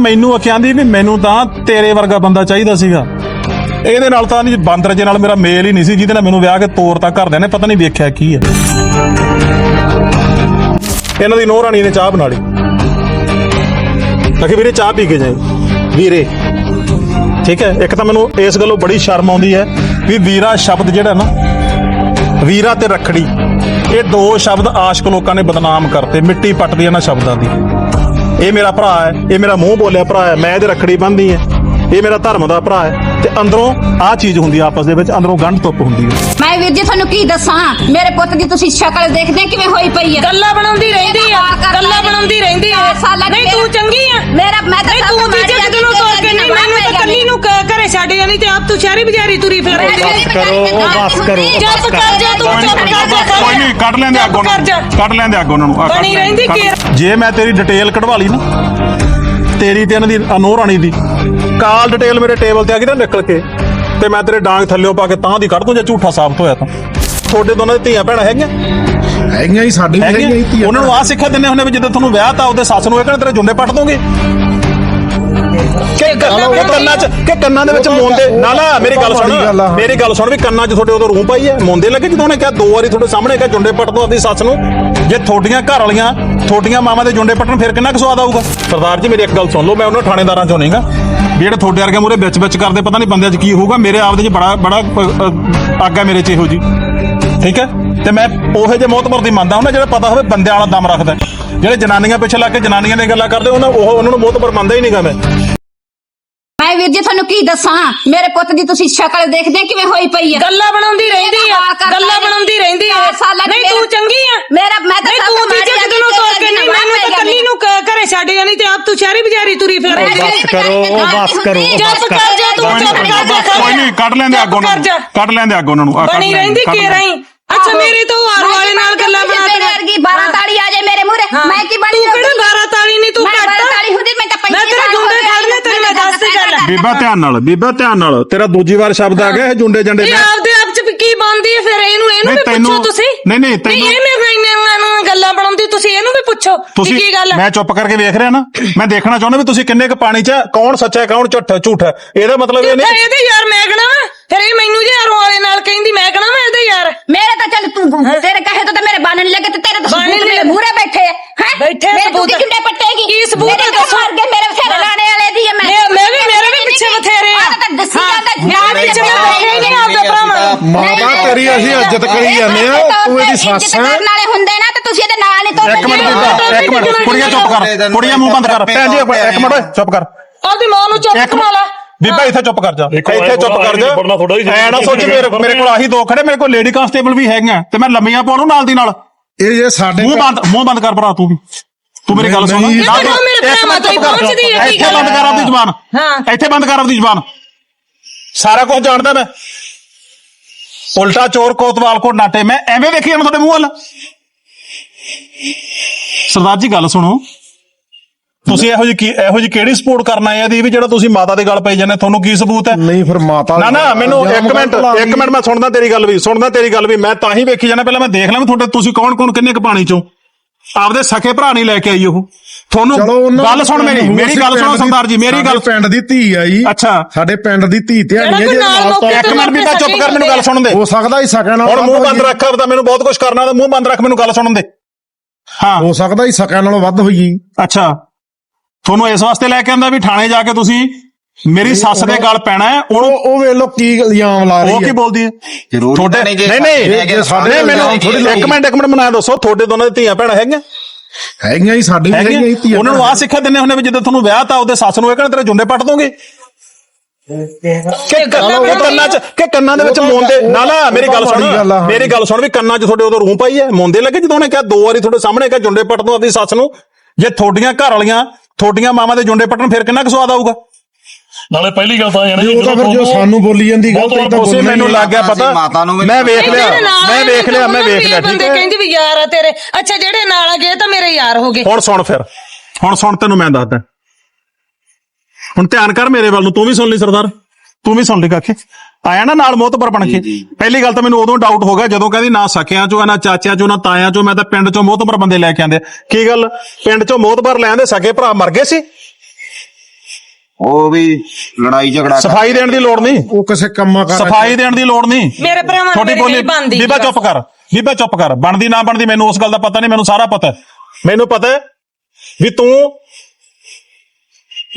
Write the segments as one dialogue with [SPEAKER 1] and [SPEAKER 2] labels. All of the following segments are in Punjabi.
[SPEAKER 1] ਮੈਨੂੰ ਆਖਿਆਂਦੀ ਵੀ ਮੈਨੂੰ ਤਾਂ ਤੇਰੇ ਵਰਗਾ ਬੰਦਾ ਚਾਹੀਦਾ ਸੀਗਾ। ਇਹਦੇ ਨਾਲ ਤਾਂ ਨਹੀਂ, ਬਾਂਦਰ ਜੇ ਨਾਲ ਮੇਰਾ ਮੇਲ ਹੀ ਨਹੀਂ ਸੀ, ਜਿਹਦੇ ਨਾਲ ਮੈਨੂੰ ਵਿਆਹ ਕੇ ਤੋਰਤਾ ਘਰਦਿਆਂ ਨੇ ਪਤਾ ਨਹੀਂ ਵੇਖਿਆ ਕੀ ਹੈ ਇਹਨਾਂ ਦੀ ਨੂੰਹ ਰਾਣੀ ਨੇ ਚਾਹ ਬਣਾ ਲਈ। ਅਖੇ ਵੀਰੇ ਚਾਹ ਪੀ ਕੇ ਜਾਏ ਵੀਰੇ, ਠੀਕ ਹੈ, ਇੱਕ ਤਾਂ ਮੈਨੂੰ ਇਸ ਗੱਲੋਂ ਬੜੀ ਸ਼ਰਮ ਆਉਂਦੀ ਹੈ ਵੀ ਵੀਰਾ ਸ਼ਬਦ ਜਿਹੜਾ ਨਾ, ਵੀਰਾ ਤੇ ਰਖੜੀ, ਇਹ ਦੋ ਸ਼ਬਦ ਆਸ਼ਕ ਲੋਕਾਂ ਨੇ ਬਦਨਾਮ ਕਰਤੇ, ਮਿੱਟੀ ਪੱਟਦੀ ਇਹਨਾਂ ਸ਼ਬਦਾਂ ਦੀ। ਇਹ ਮੇਰਾ ਭਰਾ ਹੈ ਇਹ ਮੇਰਾ ਮੂੰਹ ਬੋਲਿਆ ਭਰਾ ਹੈ ਮੈਂ ਇਹਦੇ ਰਖੜੀ ਬੰਨ੍ਹਦੀ ਹੈ। ਇਹ ਮੇਰਾ ਧਰਮ ਦਾ ਭਰਾ ਹੈ ਤੇ ਅੰਦਰੋਂ ਆਹ ਚੀਜ਼ ਹੁੰਦੀ ਆ ਆਪਸ ਦੇ ਵਿੱਚ ਅੰਦਰੋਂ ਗੰਢ ਤੁੱਪ ਹੁੰਦੀ ਹੈ।
[SPEAKER 2] ਮੈਂ ਵੀਰ ਜੀ ਤੁਹਾਨੂੰ ਕੀ ਦੱਸਾਂ? ਮੇਰੇ ਪੁੱਤ ਦੀ ਤੁਸੀਂ ਸ਼ਕਲ ਦੇਖਦੇ ਕਿਵੇਂ ਹੋਈ ਪਈ ਹੈ?
[SPEAKER 3] ਗੱਲਾਂ ਬਣਾਉਂਦੀ ਰਹਿੰਦੀ ਆ ਗੱਲਾਂ ਬਣਾਉਂਦੀ ਰਹਿੰਦੀ ਆ। ਨਹੀਂ ਤੂੰ ਚੰਗੀ ਆ।
[SPEAKER 2] ਮੇਰਾ ਮੈਂ ਤਾਂ ਤੋਂ
[SPEAKER 3] ਤੂੰ
[SPEAKER 2] ਮਾੜੀ
[SPEAKER 3] ਦਿਨੋਂ ਤੋੜ ਕੇ ਨਹੀਂ
[SPEAKER 2] ਮੈਂ
[SPEAKER 3] ਮੈਨੂੰ ਤਾਂ ਛੱਡ ਜਾਣੀ ਤੇ ਆਪ ਤੂੰ ਸ਼ਹਿਰੀ ਬਜ਼ਾਰੀ ਤੁਰੀ ਫਿਰ ਰਹੀ ਆ।
[SPEAKER 1] ਕਰੋ, ਬਸ ਕਰੋ,
[SPEAKER 3] ਚੁੱਪ ਕਰ ਜਾ ਤੂੰ ਚੁੱਪ ਕਰ ਜਾ
[SPEAKER 1] ਕੋਈ ਨਹੀਂ ਕੱਢ ਲੈਂਦੇ ਅੱਗੋਂ
[SPEAKER 3] ਕਰ ਜਾ।
[SPEAKER 1] ਕੱਢ ਲੈਂਦੇ ਅੱਗੋਂ ਉਹਨਾਂ ਨੂੰ ਆਹ ਕੱਢ
[SPEAKER 3] ਬਣੀ
[SPEAKER 1] ਲੈਂਦੇ,
[SPEAKER 3] ਰਹਿੰਦੀ
[SPEAKER 1] ਕੱਢ-
[SPEAKER 3] ਕੇਰ।
[SPEAKER 1] ਜੇ ਮੈਂ ਤੇਰੀ ਡਿਟੇਲ ਕਢਵਾ ਲਈ ਨਾ ਤੇਰੀ ਤੇ ਇਹਨਾਂ ਦੀ ਅਨੋਹ ਰਾਣੀ ਦੀ ਕਾਲ ਡਿਟੇਲ ਮੇਰੇ ਟੇਬਲ ਤੇ ਆ ਗਈ ਨਾ ਨਿਕਲ ਕੇ ਤੇ ਮੈਂ ਤੇਰੇ ਡਾਂਗ ਥੱਲਿਓਂ ਪਾ ਕੇ ਤਾਂ ਦੀ ਕੱਢ ਦੂੰ ਜੇ ਝੂਠਾ ਸਾਬਤ ਹੋਇਆ ਤਾਂ ਤੁਹਾਡੇ ਦੋਨਾਂ ਦੀ ਧੀਆਂ ਭੈਣਾਂ ਹੈਗੀਆਂ
[SPEAKER 4] ਹੈਗੀਆਂ ਹੀ ਸਾਡੇ ਵੀ ਹੈਗੀਆਂ ਹੀ
[SPEAKER 1] ਹੈਗੀਆਂ
[SPEAKER 4] ਧੀਆਂ
[SPEAKER 1] ਉਹਨਾਂ ਨੂੰ ਆਹ ਸਿੱਖਿਆ ਦਿੰਦੇ ਹੁੰਦੇ ਵੀ ਜਦੋਂ ਤੁਹਾਨੂੰ ਵਿਆਹ ਤਾਂ ਉਹਦੇ ਸੱਸ ਨੂੰ ਇਹ ਕਹਿੰਦੇ ਤੇਰੇ ਜੁੰਡੇ ਪੱਟ ਦੋਗੇ ਕਿ ਕੰਨਾਂ ਕਿ ਕੰਨਾਂ 'ਚ ਕਿ ਕੰਨਾਂ ਦੇ ਵਿੱਚ ਮੋਂਦੇ ਨਾ ਨਾ ਮੇਰੀ ਗੱਲ ਸੁਣ। ਮੇਰੀ ਗੱਲ ਵੀ ਕੰਨਾਂ 'ਚ ਤੁਹਾਡੇ ਉਦੋਂ ਰੂਹ ਪਾਈ ਹੈ। ਮੋਂਦੇ ਲੱਗੇ ਜਦੋਂ ਉਹਨੇ ਕਿਹਾ ਦੋ ਵਾਰੀ ਤੁਹਾਡੇ ਸਾਹਮਣੇ ਕਿਹਾ ਜੁੰਡੇ ਪੱਟ ਦੋ ਆਪਣੀ ਸੱਸ ਨੂੰ। ਜੇ ਤੁਹਾਡੀਆਂ ਘਰ ਵਾਲੀਆਂ ਤੁਹਾਡੀਆਂ ਮਾਵਾਂ ਦੇ ਜੁੰਡੇ ਪੱਟਣ ਫਿਰ ਕਿੰਨਾ ਕੁ ਸਵਾਦ ਆਊਗਾ? ਸਰਦਾਰ ਜੀ ਮੇਰੀ ਇੱਕ ਗੱਲ ਸੁਣ ਲਓ ਮੈਂ ਉਹਨਾਂ ਥਾਣੇਦਾਰਾਂ ਚੋਂ ਨਹੀਂਗਾ। ਵੀ ਜਿਹੜੇ ਤੁਹਾਡੇ ਵਰਗੇ ਮੂਰੇ ਵਿੱਚ ਵਿੱਚ ਕਰਦੇ ਪਤਾ ਨਹੀਂ ਬੰਦਿਆਂ 'ਚ ਕੀ ਹੋਊਗਾ। ਮੇਰੇ ਆਪਦੇ 'ਚ ਬੜਾ ਬੜਾ ਹੈ ਮੇਰੇ 'ਚ ਇਹੋ ਜੀ ਠੀਕ ਹੈ? ਤੇ ਮੈਂ ਉਹੇ ਜੇ ਮੋਤਬਰ ਦੀ ਮੰਨਦਾ ਹੁੰਦਾ ਜਿਹੜਾ ਪਤਾ ਹੋਵੇ ਬੰਦਿਆਂ ਵਾਲਾ ਦਮ ਰੱਖਦਾ ਜਿਹੜੇ ਜਨਾਨੀਆਂ ਪਿੱਛੇ ਲੱਗ ਕੇ ਜਨਾਨੀਆਂ ਦੀਆਂ ਗੱਲਾਂ ਕਰਦੇ ਉਹਨਾਂ ਉਹ ਉਹਨਾਂ ਨੂੰ ਮੋਤਬਰ ਮੰਨਦਾ ਹੀ ਨਹੀਂਗਾ ਮੈਂ।
[SPEAKER 2] ਜੀ ਤੁਹਾਨੂੰ ਕੀ ਦੱਸਾਂ ਮੇਰੇ ਪੁੱਤ ਦੀ ਤੁਸੀਂ ਸ਼ਕਲ ਦੇਖਦੇ ਕਿਵੇਂ ਹੋਈ ਪਈ ਹੈ
[SPEAKER 3] ਗੱਲਾਂ ਬਣਾਉਂਦੀ ਰਹਿੰਦੀ ਆ ਗੱਲਾਂ ਬਣਾਉਂਦੀ ਰਹਿੰਦੀ ਆ। ਨਹੀਂ ਤੂੰ ਚੰਗੀ ਆ।
[SPEAKER 2] ਮੇਰਾ ਮੈਂ ਤਾਂ
[SPEAKER 3] ਤੂੰ
[SPEAKER 2] ਤੋਂ ਮਾੜੀ
[SPEAKER 3] ਦਿਨੋਂ ਤੋੜ ਕੇ ਨਹੀਂ
[SPEAKER 2] ਮੈਂ
[SPEAKER 3] ਮੈਨੂੰ ਤਾਂ ਕੱਲੀ ਨੂੰ ਘਰੇ ਛੱਡ ਜਾਣੀ ਤੇ ਆਪ ਤੂੰ ਸ਼ਹਿਰੀ ਬਜ਼ਾਰੀ ਤੁਰੀ ਫਿਰ ਰਹੀ ਆ।
[SPEAKER 2] ਬਸ ਕਰੋ, ਬਸ ਕਰੋ,
[SPEAKER 3] ਚੁੱਪ ਕਰ। ਜਾ ਤੂੰ ਚੁੱਪ ਕਰ ਜਾ
[SPEAKER 1] ਕੋਈ ਨਹੀਂ ਕੱਢ ਲੈਂਦੇ ਅੱਗੋਂ ਨੂੰ। ਕੱਢ ਲੈਂਦੇ ਅੱਗੋਂ ਉਹਨਾਂ ਨੂੰ
[SPEAKER 3] ਬਣੀ ਰਹਿੰਦੀ ਕੇ। ਰਹੀ? ਅੱਛਾ ਮੇਰੀ ਤੋਂ ਆਰ ਵਾਲੇ ਨਾਲ ਗੱਲਾਂ ਬਣਾ
[SPEAKER 2] ਤੇਰੇ ਵਰਗੀ 12 ਤਾਲੀ ਆ ਜਾਏ ਮੇਰੇ ਮੂਹਰੇ। ਮੈਂ ਕੀ ਬਣੀ
[SPEAKER 3] ਤੂੰ ਕਿਹੜਾ 12 ਤਾਲੀ ਨਹੀਂ ਤੂੰ ਘੱਟ
[SPEAKER 2] 12 ਤਾਲੀ ਹੁੰਦੀ ਮੈਂ ਤਾਂ
[SPEAKER 3] ਮੈਂ
[SPEAKER 2] 35
[SPEAKER 3] ਤੇਰੇ
[SPEAKER 2] ਸਾਲ
[SPEAKER 3] ਜੁੰਡੇ
[SPEAKER 2] ਹੋ ਗਏ,
[SPEAKER 3] ਫੜਨੇ ਤੈਨੂੰ ਮੈਂ ਦੱਸ ਦੀ ਗੱਲ
[SPEAKER 1] ਬੀਬਾ ਧਿਆਨ ਨਾਲ ਬੀਬਾ ਧਿਆਨ ਨਾਲ। ਤੇਰਾ ਦੂਜੀ ਵਾਰ ਸ਼ਬਦ ਆ ਗਿਆ ਇਹ ਜੁੰਡੇ ਜੰਡੇ
[SPEAKER 3] ਇਹ
[SPEAKER 1] ਮੈਂ
[SPEAKER 3] ਆਪਦੇ ਆਪ ਚ ਕੀ ਬਣਦੀ ਹੈ ਫਿਰ? ਇਹਨੂੰ ਇਹਨੂੰ ਵੀ ਪੁੱਛੋ ਤੁਸੀਂ।
[SPEAKER 1] ਨਹੀਂ, ਨਹੀਂ, ਤੈਨੂੰ-
[SPEAKER 3] ਇਹ ਮੇਰੇ ਇੰਨੇ ਨੂੰ ਗੱਲਾਂ ਬਣਾਉਂਦੀ ਤੁਸੀਂ ਇਹਨੂੰ ਵੀ ਪੁੱਛੋ
[SPEAKER 1] ਤੁਸੀਂ
[SPEAKER 3] ਕੀ ਗੱਲ
[SPEAKER 1] ਮੈਂ ਚੁੱਪ ਕਰਕੇ ਵੇਖ ਰਿਹਾ ਨਾ। ਮੈਂ ਦੇਖਣਾ ਚਾਹੁੰਦਾ ਵੀ ਤੁਸੀਂ ਕਿੰਨੇ ਕ ਪਾਣੀ 'ਚ ਕੌਣ ਸੱਚਾ ਹੈ ਕੌਣ ਝੂਠ ਝੂਠ। ਇਹਦਾ ਮਤਲਬ ਇਹ ਨਹੀਂ
[SPEAKER 3] ਇਹਦੇ ਯਾਰ ਮੈਂ ਕਹਣਾ ਫਿਰ ਇਹ ਮੈਨੂੰ ਜੇ ਯਾਰ ਵਾਲੇ ਨਾਲ ਕਹਿੰਦੀ ਮੈਂ ਕਹਣਾ ਵਾ ਇਹਦੇ ਯਾਰ।
[SPEAKER 2] ਮੇਰੇ ਤਾਂ ਚੱਲ ਤੂੰ ਤੇਰੇ ਕਹੇ ਤੋਂ ਤਾਂ ਮੇਰੇ ਬਾਨਣ ਲੱਗੇ ਤੇ ਤੇਰੇ ਤਾਂ ਮੇਰੇ
[SPEAKER 3] ਲੱਗੇ।
[SPEAKER 2] ਮੂਹਰੇ ਬੈਠੇ ਹੈ?
[SPEAKER 3] ਬੈਠੇ
[SPEAKER 2] ਮੇਰੇ। ਤੂੰ ਕਿੰਨੇ ਪੱਟੇਗੀ
[SPEAKER 3] ਕੀ ਸਬੂਤ
[SPEAKER 2] ਮੇਰੇ
[SPEAKER 3] ਦੱਸੋ?
[SPEAKER 2] ਮਰ ਗਏ ਮੇਰੇ ਬਥੇਰੇ ਲਾਣੇ ਵਾਲੇ ਦੀ ਹੈ ਮੈਂ
[SPEAKER 3] ਮੈਂ- ਮੈਂ ਵੀ- ਮੇਰੇ ਵੀ ਪਿੱਛੇ ਬਥੇਰੇ ਆ।
[SPEAKER 2] ਆਹ ਤਾਂ ਦੱਸੀ
[SPEAKER 3] ਹਾਂ।
[SPEAKER 2] ਜਾਂਦਾ
[SPEAKER 3] ਮੈਂ ਵੀ ਪਿੱਛੇ ਬਥੇਰੇ ਨਹੀਂ ਆਪਦੇ ਭਰਾਵਾਂ ਨੂੰ।
[SPEAKER 4] ਮਾਤਾ ਤੇਰੀ ਅਸੀਂ ਇੱਜ਼ਤ ਕਰੀ ਜਾਂਦੇ ਆ ਤੂੰ ਇਹਦੀ ਸੱਸ
[SPEAKER 2] ਇੱਜ਼ਤ
[SPEAKER 4] ਹੈ।
[SPEAKER 2] ਕਰਨ ਵਾਲੇ ਹੁੰਦੇ ਨਾ ਤੇ ਤੁਸੀਂ ਇਹਦੇ ਨਾਲ ਨਹੀਂ
[SPEAKER 1] ਇੱਕ ਮਿੰਟ ਬੀਬਾ ਇੱਕ ਮਿੰਟ ਕੁੜੀਆਂ ਚੁੱਪ ਕਰ ਕੁੜੀਆਂ ਮੂੰਹ ਬੰਦ ਕਰ। ਭੈਣ ਜੀ ਇੱਕ ਮਿੰਟ, ਓਏ, ਚੁੱਪ ਕਰ।
[SPEAKER 3] ਆਪਦੀ ਮਾਂ ਨੂੰ ਚੁੱਪ ਕਰਾ ਲਾ।
[SPEAKER 1] ਬੀਬਾ ਇੱਥੇ ਚੁੱਪ ਕਰ ਜਾ। ਇੱਥੇ ਚੁੱਪ ਕਰ ਜਾ। ਐ ਨਾ ਸੋਚ ਮੇਰੇ ਮੇਰੇ ਕੋਲ ਆਹੀ ਦੋ ਖੜੇ ਮੇਰੇ ਕੋਲ ਲੇਡੀ ਕਾਂਸਟੇਬਲ ਵੀ ਹੈਗੀਆਂ ਤੇ ਮੈਂ ਲੰਮੀਆਂ ਪਾਉਣੂ ਨਾਲ ਦੀ ਨਾਲ।
[SPEAKER 4] ਇਹ ਜੇ ਸਾਡੇ
[SPEAKER 1] ਮੂੰਹ ਬੰਦ ਮੂੰਹ ਬੰਦ ਕਰ ਭਰਾ ਤੂੰ ਵੀ। ਤੂੰ ਮੇਰੀ ਗੱਲ ਸੁਣ।
[SPEAKER 3] ਤਾਂ ਮੇਰੇ ਤੋਂ ਹੀ। ਪਹੁੰਚਦੀ ਹੈ, ਕੀ
[SPEAKER 1] ਇੱਥੇ ਬੰਦ ਕਰ ਆਪਦੀ ਜ਼ੁਬਾਨ।
[SPEAKER 3] ਹਾਂ।
[SPEAKER 1] ਇੱਥੇ ਬੰਦ ਕਰ ਆਪਦੀ ਜ਼ੁਬਾਨ। ਸਾਰਾ ਕੁਝ ਜਾਣਦਾ ਮੈਂ। ਉਲਟਾ ਚੋਰ ਕੋਤਵਾਲ ਕੋ ਨਾਟੇ ਮੈਂ ਐਵੇਂ ਵੇਖੀ ਜਾਂਦਾ ਤੁਹਾਡੇ ਮੂੰਹ ਵੱਲ। ਸਰਦਾਰ ਜੀ ਗੱਲ ਸੁਣੋ। ਤੁਸੀਂ ਇਹੋ ਜੀ ਕੀ ਇਹੋ ਜੀ ਕਿਹੜੀ ਸਪੋਰਟ ਕਰਨਾ ਹੈ ਇਹਦੀ ਵੀ ਜਿਹੜਾ ਤੁਸੀਂ ਮਾਤਾ ਦੇ ਗੱਲ ਪਈ ਜਾਂਦੇ ਤੁਹਾਨੂੰ ਕੀ ਸਬੂਤ ਹੈ?
[SPEAKER 4] ਨਹੀਂ ਫਿਰ ਮਾਤਾ
[SPEAKER 1] ਨਾ ਨਾ ਮੈਨੂੰ ਇੱਕ ਮਿੰਟ ਇੱਕ। ਮਿੰਟ ਮੈਂ ਸੁਣਦਾ ਤੇਰੀ ਗੱਲ ਵੀ ਸੁਣਦਾ ਤੇਰੀ ਗੱਲ ਵੀ ਮੈਂ ਤਾਂ ਹੀ ਵੇਖੀ ਜਾਣਾ ਪਹਿਲਾਂ ਮੈਂ ਦੇਖ ਲਾਂ ਵੀ ਤੁਹਾਡੇ ਤੁਸੀਂ ਕੌਣ ਕੌਣ ਕਿੰਨੇ ਕੁ ਪਾਣੀ ਚੋਂ? ਆਪਦੇ ਸਕੇ ਭਰਾ ਨਹੀਂ ਲੈ ਕੇ ਆਈ ਉਹ। ਤੁਹਾਨੂੰ ਗੱਲ ਸੁਣ ਮੇਰੀ ਮੇਰੀ ਗੱਲ ਸੁਣੋ ਸਰਦਾਰ ਜੀ ਮੇਰੀ ਗੱਲ
[SPEAKER 4] ਸਾਡੇ ਪਿੰਡ ਦੀ ਧੀ ਆ ਜੀ।
[SPEAKER 1] ਅੱਛਾ।
[SPEAKER 4] ਸਾਡੇ ਪਿੰਡ ਦੀ ਧੀ ਧਿਆਣੀ ਹੈ ਜੇ
[SPEAKER 3] ਨਾਲ
[SPEAKER 1] ਇੱਕ
[SPEAKER 3] ਤੇ
[SPEAKER 1] ਮਿੰਟ ਵੀ ਤਾਂ ਚੁੱਪ ਕਰ ਮੈਨੂੰ ਗੱਲ ਸੁਣਨ ਦੇ
[SPEAKER 4] ਹੋ ਸਕਦਾ ਹੀ ਸਕਣ
[SPEAKER 1] ਹੁਣ ਮੂੰਹ ਬੰਦ ਰੱਖ ਆਪਦਾ ਮੈਨੂੰ ਬਹੁਤ ਕੁਝ ਕਰਨਾ ਤਾਂ ਮੂੰਹ ਬੰਦ ਰੱਖ ਮੈਨੂੰ ਗੱਲ ਸੁਣਨ ਦੇ ਹਾਂ।
[SPEAKER 4] ਹੋ ਸਕਦਾ ਹੀ ਸਕਣ ਨਾਲੋਂ ਵੱਧ ਹੋਈ
[SPEAKER 1] ਅੱਛਾ। ਤੁਹਾਨੂੰ ਇਸ ਵਾਸਤੇ ਲੈ ਕੇ ਆਂਦਾ ਵੀ ਥਾਣੇ ਜਾ ਕੇ ਤੁਸੀਂ ਮੇਰੀ ਸੱਸ ਦੇ ਗੱਲ ਪੈਣਾ ਹੈ
[SPEAKER 4] ਉਹ
[SPEAKER 1] ਉਹਨੂੰ
[SPEAKER 4] ਉਹ ਵੇਖ ਲੋ ਕੀ ਇਲਜ਼ਾਮ ਲਾ ਰਹੀ
[SPEAKER 1] ਉਹ ਕੀ
[SPEAKER 4] ਹੈ
[SPEAKER 1] ਬੋਲਦੀ ਹੈ?
[SPEAKER 5] ਜ਼ਰੂਰੀ ਤਾਂ ਨਹੀਂ ਜੇ
[SPEAKER 1] ਨਹੀਂ
[SPEAKER 4] ਜੇ ਸਾਡੇ
[SPEAKER 1] ਮੈਨੂੰ ਇੱਕ ਮਿੰਟ ਇੱਕ ਮਿੰਟ ਮੈਨੂੰ ਦੱਸੋ ਤੁਹਾਡੇ ਦੋਨਾਂ ਦੀ ਧੀਆਂ ਭੈਣਾਂ ਹੈਗੀਆਂ?
[SPEAKER 4] ਹੈਗੀਆਂ ਹੀ ਸਾਡੇ ਵੀ ਹੈਗੀਆਂ? ਹੀ ਧੀਆਂ
[SPEAKER 1] ਉਹਨਾਂ ਨੂੰ ਆ ਸਿੱਖਿਆ ਦਿੰਦੇ ਹੁੰਦੇ ਵੀ ਜਦੋਂ ਤੁਹਾਨੂੰ ਵਿਆਹ ਤਾਂ ਉਹਦੇ ਸੱਸ ਨੂੰ ਇਹ ਕਹਿੰਦੇ ਤੇਰੇ ਜੁੰਡੇ ਪੱਟ ਦੋਗੇ? ਕਿ ਕੰਨਾਂ ਕਿ ਕੰਨਾਂ ਚ ਕਿ ਕੰਨਾਂ ਦੇ ਵਿੱਚ ਮੋਂਦੇ? ਨਾ ਮੇਰੀ ਗੱਲ ਸੁਣ। ਮੇਰੀ ਗੱਲ ਸੁਣ ਵੀ ਕੰਨਾਂ 'ਚ ਤੁਹਾਡੇ ਉਦੋਂ ਰੂਹ ਪਾਈ ਹੈ? ਮੋਂਦੇ ਲੱਗੇ ਜਦੋਂ ਉਹਨੇ ਕਿਹਾ ਦੋ ਵਾਰੀ ਤੁਹਾਡੇ ਸਾਹਮਣੇ ਕਿਹਾ ਜੁੰਡੇ ਪੱਟ ਦੋ ਆਪਣੀ ਸੱਸ ਨੂੰ? ਜੇ ਤੁਹਾਡੀਆਂ ਘਰ ਵਾਲੀਆਂ ਤੁਹਾਡੀਆਂ ਮਾਵਾਂ ਦੇ ਜੁੰਡੇ ਪੱਟਣ ਫਿਰ ਕਿੰਨਾ ਕੁ ਸਵਾਦ ਆਊਗਾ?
[SPEAKER 6] ਨਾਲੇ ਪਹਿਲੀ ਗੱਲ ਤਾਂ ਇਹ ਨਾ ਜੀ
[SPEAKER 4] ਉਹ ਤਾਂ ਫਿਰ ਜੋ ਸਾਨੂੰ ਬੋਲੀ ਜਾਂਦੀ ਗੱਲ ਤੇ ਤਾਂ
[SPEAKER 1] ਉਸੇ
[SPEAKER 4] ਬੋਲਣਾ ਹੀ
[SPEAKER 1] ਮੈਨੂੰ। ਲੱਗ ਗਿਆ ਪਤਾ।
[SPEAKER 5] ਮਾਤਾ ਨੂੰ ਵੀ-
[SPEAKER 1] ਮੈਂ ਵੇਖ ਲਿਆ ਮੈਂ ਵੇਖ ਲਿਆ ਮੈਂ ਵੇਖ ਲਿਆ ਠੀਕ
[SPEAKER 3] ਬੰਦੇ
[SPEAKER 1] ਹੈ?
[SPEAKER 3] ਕਹਿੰਦੀ ਵੀ ਯਾਰ ਆ ਤੇਰੇ। ਅੱਛਾ ਜਿਹੜੇ ਨਾਲ ਆ ਗਏ ਤਾਂ ਮੇਰੇ ਯਾਰ ਹੋ ਗਏ।
[SPEAKER 1] ਹੁਣ ਸੁਣ ਫਿਰ ਹੁਣ ਸੁਣ ਤੈਨੂੰ ਮੈਂ ਦੱਸਦਾ। ਹੁਣ ਧਿਆਨ ਕਰ ਮੇਰੇ ਵੱਲ ਨੂੰ ਤੂੰ ਵੀ ਸੁਣ ਲਈ ਸਰਦਾਰ ਤੂੰ ਵੀ ਸੁਣ ਲਈ ਕਾਕੇ। ਆਇਆ ਨਾ ਨਾਲ ਮੋਤਬਰ ਬਣ ਕੇ। ਪਹਿਲੀ ਗੱਲ ਤਾਂ ਮੈਨੂੰ ਉਦੋਂ ਡਾਊਟ ਹੋ ਗਿਆ ਜਦੋਂ ਕਹਿੰਦੀ ਨਾ ਸਕਿਆਂ ਚੋਂ ਨਾ ਚਾਚਿਆਂ ਚੋਂ ਨਾ ਤਾਇਆਂ ਚੋਂ ਮੈਂ ਤਾਂ ਪਿੰਡ ਚੋਂ ਮੋਤਬਰ ਬੰਦੇ ਲੈ ਕੇ ਆਂਦੇ। ਕੀ ਗੱਲ? ਪਿੰਡ ਚੋਂ ਮੋਤਬਰ ਲੈ ਆਂਦੇ ਸਕੇ ਭਰਾ ਮਰ ਗਏ ਸੀ?
[SPEAKER 5] ਉਹ ਵੀ ਲੜਾਈ ਝਗੜਾ ਕਰ-
[SPEAKER 1] ਸਫ਼ਾਈ ਦੇਣ ਦੀ ਲੋੜ ਨਹੀਂ।
[SPEAKER 4] ਉਹ ਕਿਸੇ ਕੰਮਾਂ ਕਰ
[SPEAKER 1] ਸਫ਼ਾਈ ਦੇਣ ਦੀ ਲੋੜ ਨਹੀਂ।
[SPEAKER 3] ਮੇਰੇ ਭਰਾਵਾਂ
[SPEAKER 1] ਤੁਹਾਡੀ
[SPEAKER 3] ਮੇਰੀ
[SPEAKER 1] ਬੋਲੀ
[SPEAKER 3] ਨਹੀਂ ਬਣਦੀ
[SPEAKER 1] ਬੀਬਾ ਚੁੱਪ ਕਰ ਬੀਬਾ ਚੁੱਪ ਕਰ। ਬਣਦੀ ਨਾ ਬਣਦੀ ਮੈਨੂੰ ਉਸ ਗੱਲ ਦਾ ਪਤਾ ਨਹੀਂ ਮੈਨੂੰ ਸਾਰਾ ਪਤਾ ਹੈ। ਮੈਨੂੰ ਪਤਾ ਹੈ ਵੀ ਤੂੰ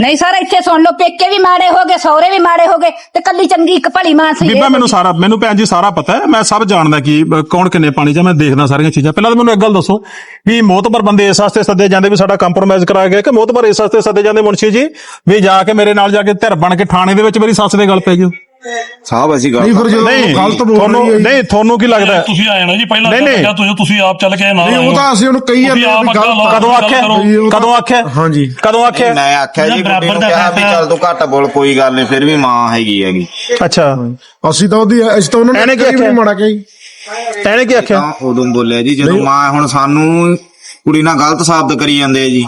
[SPEAKER 2] ਨਹੀਂ ਸਰ, ਇੱਥੇ ਸੁਣ ਲਓ, ਪੇਕੇ ਵੀ ਮਾੜੇ ਹੋ ਗਏ, ਸਹੁਰੇ ਵੀ ਮਾੜੇ ਹੋ ਗਏ, ਤੇ ਕੱਲੀ ਚੰਗੀ ਇੱਕ ਭਲੀ ਮਾਂ ਸੀ।
[SPEAKER 1] ਬੀਬਾ, ਮੈਨੂੰ ਸਾਰਾ ਮੈਨੂੰ ਭੈਣ ਜੀ ਸਾਰਾ ਪਤਾ ਹੈ। ਮੈਂ ਸਭ ਜਾਣਦਾ ਕਿ ਕੌਣ ਕਿੰਨੇ ਪਾਣੀ 'ਚ ਮੈਂ ਦੇਖਦਾ ਸਾਰੀਆਂ ਚੀਜ਼ਾਂ। ਪਹਿਲਾਂ ਤਾਂ ਮੈਨੂੰ ਇੱਕ ਗੱਲ ਦੱਸੋ ਵੀ ਮੋਤਬਰ ਬੰਦੇ ਇਸ ਵਾਸਤੇ ਸੱਦੇ ਜਾਂਦੇ ਵੀ ਸਾਡਾ ਕੰਪਰੋਮਾਈਜ਼ ਕਰਾਇਆ ਗਿਆ ਕਿ ਮੋਤਬਰ ਇਸ ਵਾਸਤੇ ਸੱਦੇ ਜਾਂਦੇ ਮੁਨਸ਼ੀ ਜੀ? ਵੀ ਜਾ ਕੇ ਮੇਰੇ ਨਾਲ ਜਾ ਕੇ ਧਿਰ ਬਣ ਕੇ ਥਾਣੇ ਦੇ ਵਿੱਚ ਮੇਰੀ ਸੱਸ ਦੇ ਗੱਲ ਪੈ ਜਾਓ
[SPEAKER 5] ਸਾਹਿਬ ਅਸੀਂ ਗੱਲ
[SPEAKER 4] ਨਹੀਂ ਫਿਰ ਜਦੋਂ
[SPEAKER 1] ਨਹੀਂ
[SPEAKER 4] ਉਹ ਗਲਤ ਬੋਲ
[SPEAKER 1] ਤੁਹਾਨੂੰ
[SPEAKER 4] ਰਹੀ ਹੈ।
[SPEAKER 1] ਨਹੀਂ ਤੁਹਾਨੂੰ ਕੀ ਲੱਗਦਾ ਹੈ?
[SPEAKER 6] ਤੁਸੀਂ ਆਏ ਨਾ ਜੀ ਪਹਿਲਾਂ
[SPEAKER 1] ਨਹੀਂ,
[SPEAKER 6] ਚੱਲ
[SPEAKER 1] ਨਹੀਂ।
[SPEAKER 6] ਗਿਆ ਤੁਸੀਂ ਤੁਸੀਂ ਆਪ ਚੱਲ ਕੇ ਨਾਲ
[SPEAKER 4] ਨਹੀਂ
[SPEAKER 6] ਆਏ
[SPEAKER 4] ਉਹ
[SPEAKER 6] ਹੋ।
[SPEAKER 4] ਤਾਂ ਅਸੀਂ ਉਹਨੂੰ ਕਹੀ ਜਾਂਦੇ
[SPEAKER 6] ਤੁਸੀਂ ਆਪ
[SPEAKER 4] ਵੀ ਗਲਤ। ਆ।
[SPEAKER 1] ਕਦੋਂ ਆਖਿਆ
[SPEAKER 4] ਜੀ, ਉਹ ਤਾਂ-
[SPEAKER 1] ਕਦੋਂ ਆਖਿਆ
[SPEAKER 4] ਹਾਂਜੀ
[SPEAKER 1] ਕਦੋਂ ਆਖਿਆ
[SPEAKER 5] ਮੈਂ ਆਖਿਆ ਜੀ
[SPEAKER 6] ਬਰਾਬਰ
[SPEAKER 5] ਕੁੜੀ ਨੂੰ
[SPEAKER 6] ਦਾ
[SPEAKER 5] ਕਿਹਾ ਵੀ
[SPEAKER 6] ਫੈਸਲਾ-
[SPEAKER 5] ਚੱਲ ਤੂੰ ਘੱਟ ਬੋਲ ਕੋਈ ਗੱਲ ਨਹੀਂ ਫਿਰ ਵੀ ਮਾਂ ਹੈਗੀ ਹੈਗੀ
[SPEAKER 1] ਅੱਛਾ
[SPEAKER 4] ਅਸੀਂ ਤਾਂ ਉਹਦੀ ਅਸੀਂ ਤਾਂ ਉਹਨਾਂ
[SPEAKER 1] ਇਹਨੇ
[SPEAKER 4] ਨੇ
[SPEAKER 1] ਕੀ
[SPEAKER 4] ਕਹੀ ਵੀ
[SPEAKER 1] ਆਖਿਆ?
[SPEAKER 4] ਮਾੜਾ ਕਹੀ
[SPEAKER 1] ਇਹਨੇ ਕੀ ਆਖਿਆ
[SPEAKER 5] ਤਾਂ ਉਦੋਂ ਬੋਲਿਆ ਜੀ ਜਦੋਂ ਮਾਂ ਹੁਣ ਸਾਨੂੰ ਕੁੜੀ ਨਾਲ ਗਲਤ ਸਾਬਤ ਕਰੀ ਜਾਂਦੇ ਆ ਜੀ।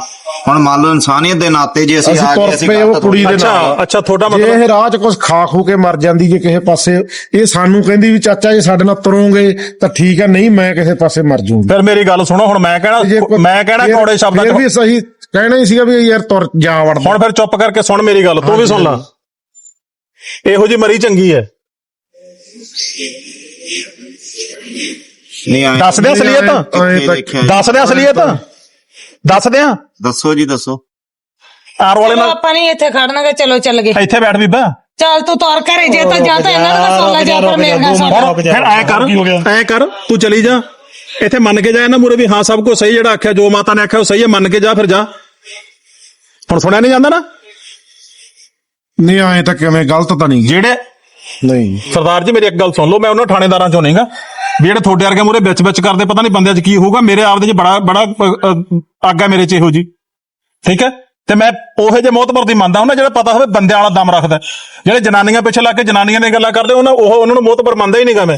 [SPEAKER 5] ਹੁਣ ਮੰਨ ਲਓ ਇਨਸਾਨੀਅਤ ਦੇ ਨਾਤੇ ਜੇ ਅਸੀਂ
[SPEAKER 4] ਅਸੀਂ
[SPEAKER 5] ਆ
[SPEAKER 4] ਤੁਰ
[SPEAKER 5] ਗਏ ਅਸੀਂ
[SPEAKER 4] ਪਏ ਉਹ
[SPEAKER 5] ਗਲਤ
[SPEAKER 4] ਕੁੜੀ ਦੇ
[SPEAKER 1] ਅੱਛਾ
[SPEAKER 4] ਨਾਲ।
[SPEAKER 1] ਅੱਛਾ ਤੁਹਾਡਾ
[SPEAKER 4] ਜੇ
[SPEAKER 1] ਮਤਲਬ
[SPEAKER 4] ਇਹ ਰਾਹ 'ਚ ਕੁਝ ਖਾ ਖੂ ਕੇ ਮਰ ਜਾਂਦੀ ਜੇ ਕਿਸੇ ਪਾਸੇ ਇਹ ਸਾਨੂੰ ਕਹਿੰਦੀ ਵੀ ਚਾਚਾ ਜੇ ਸਾਡੇ ਨਾਲ ਤੁਰੋਗੇ ਤਾਂ ਠੀਕ ਹੈ ਨਹੀਂ ਮੈਂ ਕਿਸੇ ਪਾਸੇ ਮਰ ਜੂੰਗੀ
[SPEAKER 1] ਫਿਰ ਮੇਰੀ ਗੱਲ ਸੁਣੋ ਹੁਣ ਮੈਂ
[SPEAKER 4] ਜੇ
[SPEAKER 1] ਕਹਿਣਾ ਮੈਂ ਕਹਿਣਾ
[SPEAKER 4] ਫਿਰ-
[SPEAKER 1] ਕੌੜੇ ਸ਼ਬਦਾਂ
[SPEAKER 4] ਫਿਰ
[SPEAKER 1] ਚ
[SPEAKER 4] ਵੀ ਸਹੀ ਕਹਿਣਾ ਹੀ ਸੀਗਾ ਵੀ ਯਾਰ ਤੁਰ ਜਾ ਵੜਦਾ
[SPEAKER 1] ਹੁਣ ਫਿਰ ਚੁੱਪ ਕਰਕੇ ਸੁਣ ਮੇਰੀ ਗੱਲ ਤੂੰ ਵੀ ਸੁਣ ਲੈ। ਇਹੋ ਜੀ ਮਰੀ ਚੰਗੀ ਹੈ।
[SPEAKER 5] ਨਹੀਂ ਆਏਂ-
[SPEAKER 1] ਦੱਸ ਦੇ ਅਸਲੀਅਤ?
[SPEAKER 4] ਐਂ ਤਾਂ-
[SPEAKER 5] ਦੇਖਿਆ ਜੀ।
[SPEAKER 1] ਦੱਸ ਦੇ ਅਸਲੀਅਤ? ਦੱਸ ਦਿਆਂ
[SPEAKER 5] ਦੱਸੋ ਜੀ ਦੱਸੋ।
[SPEAKER 1] ਆਰ ਵਾਲੇ
[SPEAKER 3] ਚਲੋ
[SPEAKER 1] ਨਾਲ
[SPEAKER 3] ਆਪਾਂ ਨਹੀਂ ਇੱਥੇ ਖੜਨਾਗੇ ਚਲੋ ਚੱਲ ਗਏ।
[SPEAKER 1] ਇੱਥੇ ਬੈਠ ਬੀਬਾ।
[SPEAKER 3] ਚੱਲ ਤੂੰ ਤੁਰ ਘਰੇ ਜੇ ਤਾਂ ਜਾਂ ਤਾਂ ਇਹਨਾਂ ਦਾ ਸੁਣ ਲੈ ਜਾਂ ਫਿਰ ਮੇਰੇ ਨਾਲ ਸੁਣ ਲੈ
[SPEAKER 1] ਹੁਣ ਫਿਰ ਐ ਕਰ।
[SPEAKER 6] ਕੀ ਹੋ ਗਿਆ?
[SPEAKER 1] ਐ ਕਰ ਤੂੰ ਚਲੀ ਜਾ। ਇੱਥੇ ਮੰਨ ਕੇ ਜਾ ਇਹਨਾਂ ਮੂਰੇ ਵੀ ਹਾਂ ਸਭ ਕੁਝ ਸਹੀ ਜਿਹੜਾ ਆਖਿਆ ਜੋ ਮਾਤਾ ਨੇ ਆਖਿਆ ਉਹ ਸਹੀ ਹੈ ਮੰਨ ਕੇ ਜਾ ਫਿਰ ਜਾ। ਹੁਣ ਸੁਣਿਆ ਨਹੀਂ ਜਾਂਦਾ ਨਾ?
[SPEAKER 4] ਨਹੀਂ ਆਏ ਤਾਂ ਕਿਵੇਂ ਗਲਤ ਤਾਂ ਨਹੀਂ।
[SPEAKER 1] ਜਿਹੜੇ
[SPEAKER 4] ਨਹੀਂ।
[SPEAKER 1] ਸਰਦਾਰ ਜੀ ਮੇਰੀ ਇੱਕ ਗੱਲ ਸੁਣ ਲਓ ਮੈਂ ਉਹਨਾਂ ਥਾਣੇਦਾਰਾਂ ਚੋਂ ਨਹੀਂਗਾ। ਵੀ ਜਿਹੜੇ ਤੁਹਾਡੇ ਵਰਗੇ ਮੂਰੇ ਵਿੱਚ ਵਿੱਚ ਕਰਦੇ ਪਤਾ ਨਹੀਂ ਬੰਦਿਆਂ 'ਚ ਕੀ ਹੋਊਗਾ। ਮੇਰੇ ਆਪਦੇ 'ਚ ਬੜਾ ਬੜਾ ਹੈ ਮੇਰੇ 'ਚ ਇਹੋ ਜੀ। ਠੀਕ ਹੈ? ਤੇ ਮੈਂ ਉਹੇ ਜੇ ਮੋਤਬਰ ਦੀ ਮੰਨਦਾ ਉਹਨਾਂ ਜਿਹੜਾ ਪਤਾ ਹੋਵੇ ਬੰਦਿਆਂ ਵਾਲਾ ਦਮ ਰੱਖਦਾ। ਜਿਹੜੇ ਜਨਾਨੀਆਂ ਪਿੱਛੇ ਲੱਗ ਕੇ ਜਨਾਨੀਆਂ ਦੀਆਂ ਗੱਲਾਂ ਕਰਦੇ ਉਹਨਾਂ ਉਹ ਉਹਨਾਂ ਨੂੰ ਮੋਤਬਰ ਮੰਨਦਾ ਹੀ ਨਹੀਂਗਾ ਮੈਂ।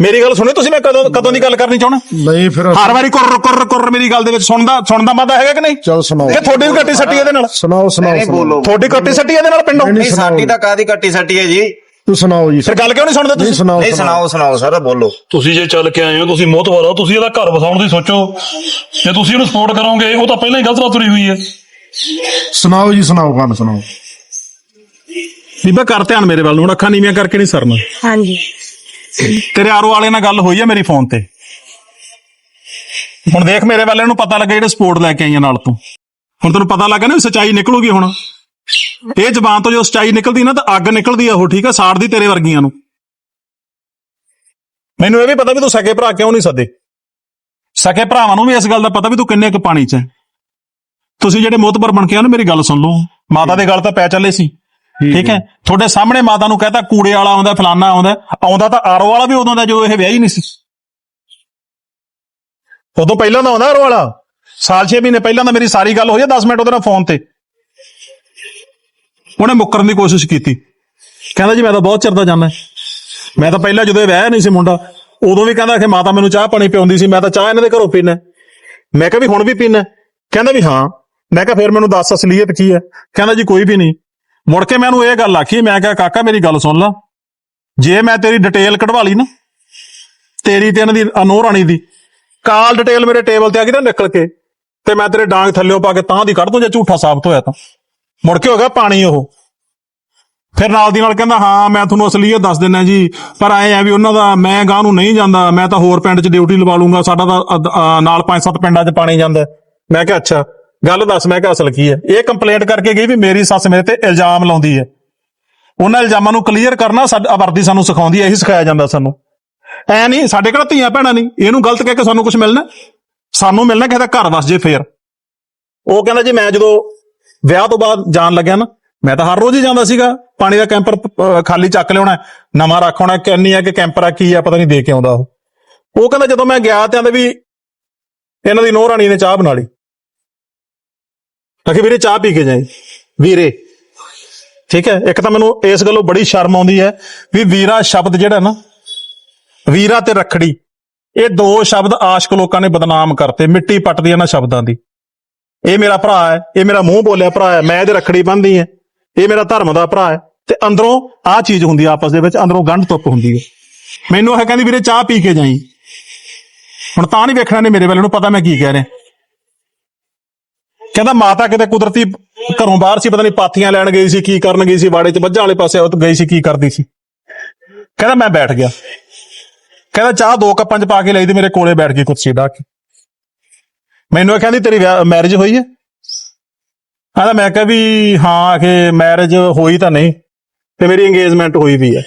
[SPEAKER 1] ਮੇਰੀ ਗੱਲ ਸੁਣੋ ਤੁਸੀਂ ਮੈਂ ਕਦੋਂ ਕਦੋਂ ਦੀ ਗੱਲ ਕਰਨੀ ਚਾਹਣਾ
[SPEAKER 4] ਨਹੀਂ ਫਿਰ
[SPEAKER 1] ਹਰ ਵਾਰੀ ਕੁਰ ਕੁਰ ਕੁਰ ਮੇਰੀ ਗੱਲ ਦੇ ਵਿੱਚ ਸੁਣਦਾ ਸੁਣਦਾ ਮਾਦਾ ਹੈਗਾ ਕਿ ਨਹੀਂ?
[SPEAKER 4] ਚਲ ਸੁਣਾਓ।
[SPEAKER 1] ਕਿ ਤੁਹਾਡੀ ਵੀ ਕੱਟੀ ਸੱਟੀ ਇਹਦੇ ਨਾਲ।
[SPEAKER 4] ਸੁਣਾਓ ਸੁਣਾਓ
[SPEAKER 1] ਤੁਹਾਡੀ ਕੱਟੀ ਸੱਟੀ ਇਹਦੇ ਨਾਲ ਪਿੰਡੋਂ?
[SPEAKER 4] ਨਹੀਂ,
[SPEAKER 5] ਨਹੀਂ ਸਾਡੀ ਤਾਂ ਕਾਦੀ ਕੱਟੀ ਸੱਟੀ ਹੈ ਜੀ?
[SPEAKER 4] ਤੂੰ ਸੁਣਾਓ ਜੀ।
[SPEAKER 1] ਫਿਰ ਗੱਲ ਕਿਉਂ ਨਹੀਂ ਸੁਣਦੇ ਤੁਸੀਂ?
[SPEAKER 5] ਨਹੀਂ ਸੁਣਾਓ ਸੁਣਾਓ। ਸਰ ਬੋਲੋ।
[SPEAKER 6] ਤੁਸੀਂ ਜੇ ਚੱਲ ਕੇ ਆਏ ਹੋ ਤੁਸੀਂ ਮੋਤਵਾਰ ਹੋ ਤੁਸੀਂ ਇਹਦਾ ਘਰ ਵਸਾਉਣ ਦੀ ਸੋਚੋ। ਜੇ ਤੁਸੀਂ ਇਹਨੂੰ ਸਪੋਰਟ ਕਰੋਗੇ ਉਹ ਤਾਂ ਪਹਿਲਾਂ ਹੀ ਗਲਤ ਰਾਹ ਤੁਰੀ ਹੋਈ ਹੈ।
[SPEAKER 4] ਸੁਣਾਓ ਜੀ ਸੁਣਾਓ ਗੱਲ ਸੁਣਾਓ।
[SPEAKER 1] ਬੀਬਾ ਕਰ ਧਿਆਨ ਮੇਰੇ ਵੱਲ ਨੂੰ ਹੁਣ ਅੱਖਾਂ ਨੀਵੀਆਂ ਕਰਕੇ ਨਹੀਂ ਸਰਨਾ।
[SPEAKER 3] ਹਾਂਜੀ।
[SPEAKER 1] ਤੇਰੇ ਆਰੋ ਵਾਲੇ ਨਾਲ ਗੱਲ ਹੋਈ ਹੈ ਮੇਰੀ ਫੋਨ ਤੇ? ਹੁਣ ਦੇਖ ਮੇਰੇ ਵਾਲੇ ਨੂੰ ਪਤਾ ਲੱਗਾ ਜਿਹੜੇ ਸਪੋਰਟ ਲੈ ਕੇ ਆਈਆਂ ਨਾਲ ਤੂੰ। ਹੁਣ ਤੈਨੂੰ ਪਤਾ ਲੱਗਾ ਨਾ ਵੀ ਸਚਾਈ ਨਿਕਲੂਗੀ ਹੁਣ। ਇਹ ਜ਼ਬਾਨ ਤੋਂ ਜੋ ਸਚਾਈ ਨਿਕਲਦੀ ਨਾ ਤਾਂ ਅੱਗ ਨਿਕਲਦੀ ਆ ਉਹ ਠੀਕ ਆ? ਸਾੜਦੀ ਤੇਰੇ ਵਰਗੀਆਂ ਨੂੰ। ਮੈਨੂੰ ਇਹ ਵੀ ਪਤਾ ਵੀ ਤੂੰ ਸਕੇ ਭਰਾ ਕਿਉਂ ਨਹੀਂ ਸੱਦੇ। ਸਕੇ ਭਰਾਵਾਂ ਨੂੰ ਵੀ ਇਸ ਗੱਲ ਦਾ ਪਤਾ ਵੀ ਤੂੰ ਕਿੰਨੇ ਕੁ ਪਾਣੀ 'ਚ ਹੈ। ਤੁਸੀਂ ਜਿਹੜੇ ਮੋਤਬਰ ਬਣ ਕੇ ਨਾ ਮੇਰੀ ਗੱਲ ਸੁਣ ਲਓ। ਮਾਤਾ ਦੇ ਗੱਲ ਤਾਂ ਪੈ ਚੱਲੇ ਸੀ। ਠੀਕ ਹੈ? ਤੁਹਾਡੇ ਸਾਹਮਣੇ ਮਾਤਾ ਨੂੰ ਕਹਤਾ ਕੂੜੇ ਵਾਲਾ ਆਉਂਦਾ ਫਲਾਨਾ ਆਉਂਦਾ ਆਉਂਦਾ ਤਾਂ ਆਰੋ ਵਾਲਾ ਵੀ ਉਦੋਂ ਦਾ ਜੋ ਇਹ ਵਿਆਹੀ ਨਹੀਂ ਸੀ। ਉਦੋਂ ਪਹਿਲਾਂ ਦਾ ਆਉਂਦਾ ਆਰੋ ਵਾਲਾ। ਸਾਲ 6 ਮਹੀਨੇ ਪਹਿਲਾਂ ਦਾ ਮੇਰੀ ਸਾਰੀ ਗੱਲ ਹੋਈ ਹੈ 10 ਮਿੰਟ ਉਹਦੇ ਨਾਲ ਫੋਨ ਤੇ। ਉਹਨੇ ਮੁੱਕਰਨ ਦੀ ਕੋਸ਼ਿਸ਼ ਕੀਤੀ। ਕਹਿੰਦਾ ਜੀ, ਮੈਂ ਤਾਂ ਬਹੁਤ ਚਿਰ ਦਾ ਜਾਂਦਾ ਮੈਂ ਤਾਂ ਪਹਿਲਾਂ ਜਦੋਂ ਇਹ ਵਿਆਹ ਨਹੀਂ ਸੀ ਮੁੰਡਾ, ਉਦੋਂ ਵੀ ਕਹਿੰਦਾ ਕਿ ਮਾਤਾ ਮੈਨੂੰ ਚਾਹ ਪਾਣੀ ਪਿਆਉਂਦੀ ਸੀ, ਮੈਂ ਤਾਂ ਚਾਹ ਇਹਨਾਂ ਦੇ ਘਰੋਂ ਪੀਣਾ ਮੈਂ ਕਿਹਾ ਵੀ ਹੁਣ ਵੀ ਪੀਣਾ ਕਹਿੰਦਾ ਵੀ ਹਾਂ। ਮੈਂ ਕਿਹਾ ਫਿਰ ਮੈਨੂੰ ਦੱਸ ਅਸਲੀਅਤ ਕੀ ਹੈ? ਕਹਿੰਦਾ ਜੀ, ਕੋਈ ਵੀ ਨਹੀਂ। ਮੁੜ ਕੇ ਮੈਨੂੰ ਇਹ ਗੱਲ ਆਖੀ, ਮੈਂ ਕਿਹਾ, ਕਾਕਾ, ਮੇਰੀ ਗੱਲ ਸੁਣ ਲੈ। ਜੇ ਮੈਂ ਤੇਰੀ ਡਿਟੇਲ ਕਢਵਾ ਲਈ ਨਾ, ਤੇਰੀ ਤੇ ਇਹਨਾਂ ਦੀ ਅਨੋਹ ਰਾਣੀ ਦੀ, ਕਾਲ ਡਿਟੇਲ ਮੇਰੇ ਟੇਬਲ ਤੇ ਆ ਗਈ ਨਾ ਨਿਕਲ ਕੇ, ਤੇ ਮੈਂ ਤੇਰੇ ਡਾਂਗ ਥੱਲਿਓਂ ਪਾ ਕੇ ਤਾਂ ਦੀ ਕੱਢ ਦੂੰ, ਜੇ ਝੂਠਾ ਸਾਬਤ ਹੋਇਆ ਤਾਂ। ਮੁੜ ਕੇ ਹੋ ਗਿਆ ਪਾਣੀ ਉਹ। ਫਿਰ ਨਾਲ ਦੀ ਨਾਲ ਕਹਿੰਦਾ, ਹਾਂ, ਮੈਂ ਤੁਹਾਨੂੰ ਅਸਲੀਅਤ ਦੱਸ ਦਿੰਦਾ ਜੀ, ਪਰ ਐ ਆ ਵੀ ਉਹਨਾਂ ਦਾ ਮੈਂ ਗਾਂ ਨੂੰ ਨਹੀਂ ਜਾਂਦਾ, ਮੈਂ ਤਾਂ ਹੋਰ ਪਿੰਡ 'ਚ ਡਿਊਟੀ ਲਵਾ ਲੂੰਗਾ, ਸਾਡਾ ਤਾਂ ਨਾਲ ਪੰਜ ਸੱਤ ਪਿੰਡਾਂ 'ਚ ਪਾਣੀ ਜਾਂਦਾ ਮੈਂ ਕਿਹਾ, ਅੱਛਾ, ਗੱਲ ਦੱਸ, ਮੈਂ ਕਿਹਾ ਅਸਲ ਕੀ ਹੈ? ਇਹ ਕੰਪਲੇਂਟ ਕਰਕੇ ਗਈ ਵੀ ਮੇਰੀ ਸੱਸ ਮੇਰੇ ਤੇ ਇਲਜ਼ਾਮ ਲਾਉਂਦੀ ਹੈ। ਉਹਨਾਂ ਇਲਜ਼ਾਮਾਂ ਨੂੰ ਕਲੀਅਰ ਕਰਨਾ ਸਾਡਾ ਵਰਦੀ ਸਾਨੂੰ ਸਿਖਾਉਂਦੀ ਹੈ, ਇਹੀ ਸਿਖਾਇਆ ਜਾਂਦਾ ਸਾਨੂੰ। ਐ ਨਹੀਂ, ਸਾਡੇ ਕਿਹੜਾ ਧੀਆਂ ਭੈਣਾਂ ਨਹੀਂ, ਇਹਨੂੰ ਗਲਤ ਕਹਿ ਕੇ ਸਾਨੂੰ ਕੁਝ ਮਿਲਣਾ ਸਾਨੂੰ ਮਿਲਣਾ ਕਿਸੇ ਦਾ ਘਰ ਵਸ ਜੇ ਫੇਰ। ਉਹ ਕਹਿੰਦਾ ਜੀ, ਮੈਂ ਜਦੋਂ ਵਿਆਹ ਤੋਂ ਬਾਅਦ ਜਾਣ ਲੱਗਿਆ ਨਾ ਮੈਂ ਤਾਂ ਹਰ ਰੋਜ਼ ਹੀ ਜਾਂਦਾ ਸੀਗਾ ਪਾਣੀ ਦਾ ਕੈਂਪਰ ਅਹ, ਖਾਲੀ ਚੱਕ ਲਿਆਉਣਾ ਨਵਾਂ ਰੱਖ ਆਉਣਾ ਕਿੰਨੀ ਆ ਕਿ ਕੈਂਪਰ ਆ ਕੀ ਆ ਪਤਾ ਨਹੀਂ ਦੇ ਕੇ ਆਉਂਦਾ ਉਹ। ਉਹ ਕਹਿੰਦਾ ਜਦੋਂ ਮੈਂ ਗਿਆ ਤੇ ਆਂਦੇ ਵੀ ਇਹਨਾਂ ਦੀ ਨੋਹ ਰਾਣੀ ਨੇ ਚਾਹ ਬਣਾ ਲਈ। ਅਖੇ ਵੀਰੇ ਚਾਹ ਪੀ ਕੇ ਜਾਈ। ਵੀਰੇ ਠੀਕ ਹੈ ਇੱਕ ਤਾਂ ਮੈਨੂੰ ਇਸ ਗੱਲੋਂ ਬੜੀ ਸ਼ਰਮ ਆਉਂਦੀ ਹੈ ਵੀ ਵੀਰਾ ਸ਼ਬਦ ਜਿਹੜਾ ਨਾ ਵੀਰਾ ਤੇ ਰਖੜੀ ਇਹ ਦੋ ਸ਼ਬਦ ਆਸ਼ਕ ਲੋਕਾਂ ਨੇ ਬਦਨਾਮ ਕਰਤੇ ਮਿੱਟੀ ਪੱਟਦੀ ਇਹਨਾਂ ਸ਼ਬਦਾਂ ਦੀ। ਇਹ ਮੇਰਾ ਭਰਾ ਹੈ, ਇਹ ਮੇਰਾ ਮੂੰਹ ਬੋਲਿਆ ਭਰਾ ਹੈ, ਮੈਂ ਇਹਦੇ ਰੱਖੜੀ ਬੰਨਦੀ ਹੈ। ਇਹ ਮੇਰਾ ਧਰਮ ਦਾ ਭਰਾ ਹੈ। ਤੇ ਅੰਦਰੋਂ ਆਹ ਚੀਜ਼ ਹੁੰਦੀ ਆਪਸ ਦੇ ਵਿੱਚ, ਅੰਦਰੋਂ ਗੰਢ ਤੁੱਪ ਹੁੰਦੀ ਹੈ। ਮੈਨੂੰ ਇਹ ਕਹਿੰਦੀ, ਵੀਰੇ ਚਾਹ ਪੀ ਕੇ ਜਾਈ। ਹੁਣ ਤਾਂ ਨਹੀਂ ਵੇਖਣਾ ਨੇ ਮੇਰੇ ਵੱਲ ਨੂੰ ਪਤਾ ਮੈਂ ਕੀ ਕਹਿ ਰਿਹਾ। ਕਹਿੰਦਾ, ਮਾਤਾ ਕਿਤੇ ਕੁਦਰਤੀ ਘਰੋਂ ਬਾਹਰ ਸੀ, ਪਤਾ ਨਹੀਂ ਪਾਥੀਆਂ ਲੈਣ ਗਈ ਸੀ, ਕੀ ਕਰਨ ਗਈ ਸੀ, ਵਾੜੇ 'ਚ ਮੱਝਾਂ ਵਾਲੇ ਪਾਸੇ ਉਹ ਗਈ ਸੀ, ਕੀ ਕਰਦੀ ਸੀ। ਕਹਿੰਦਾ, ਮੈਂ ਬੈਠ ਗਿਆ। ਕਹਿੰਦਾ, ਚਾਹ ਦੋ ਕੱਪਾਂ 'ਚ ਪਾ ਕੇ ਲਈ ਤੇ ਮੇਰੇ ਕੋਲੇ ਬੈਠ ਗਈ ਕੁਰਸੀ ਢਾ ਕੇ। ਮੈਨੂੰ ਇਹ ਕਹਿੰਦੀ, ਤੇਰੀ ਮੈਰਿਜ ਹੋਈ ਹੈ? ਕਹਿੰਦਾ ਮੈਂ ਕਿਹਾ ਵੀ ਹਾਂ ਕਿ ਮੈਰਿਜ ਹੋਈ ਤਾਂ ਨਹੀਂ, ਤੇ ਮੇਰੀ ਇੰਗੇਜਮੈਂਟ ਹੋਈ ਵੀ ਹੈ।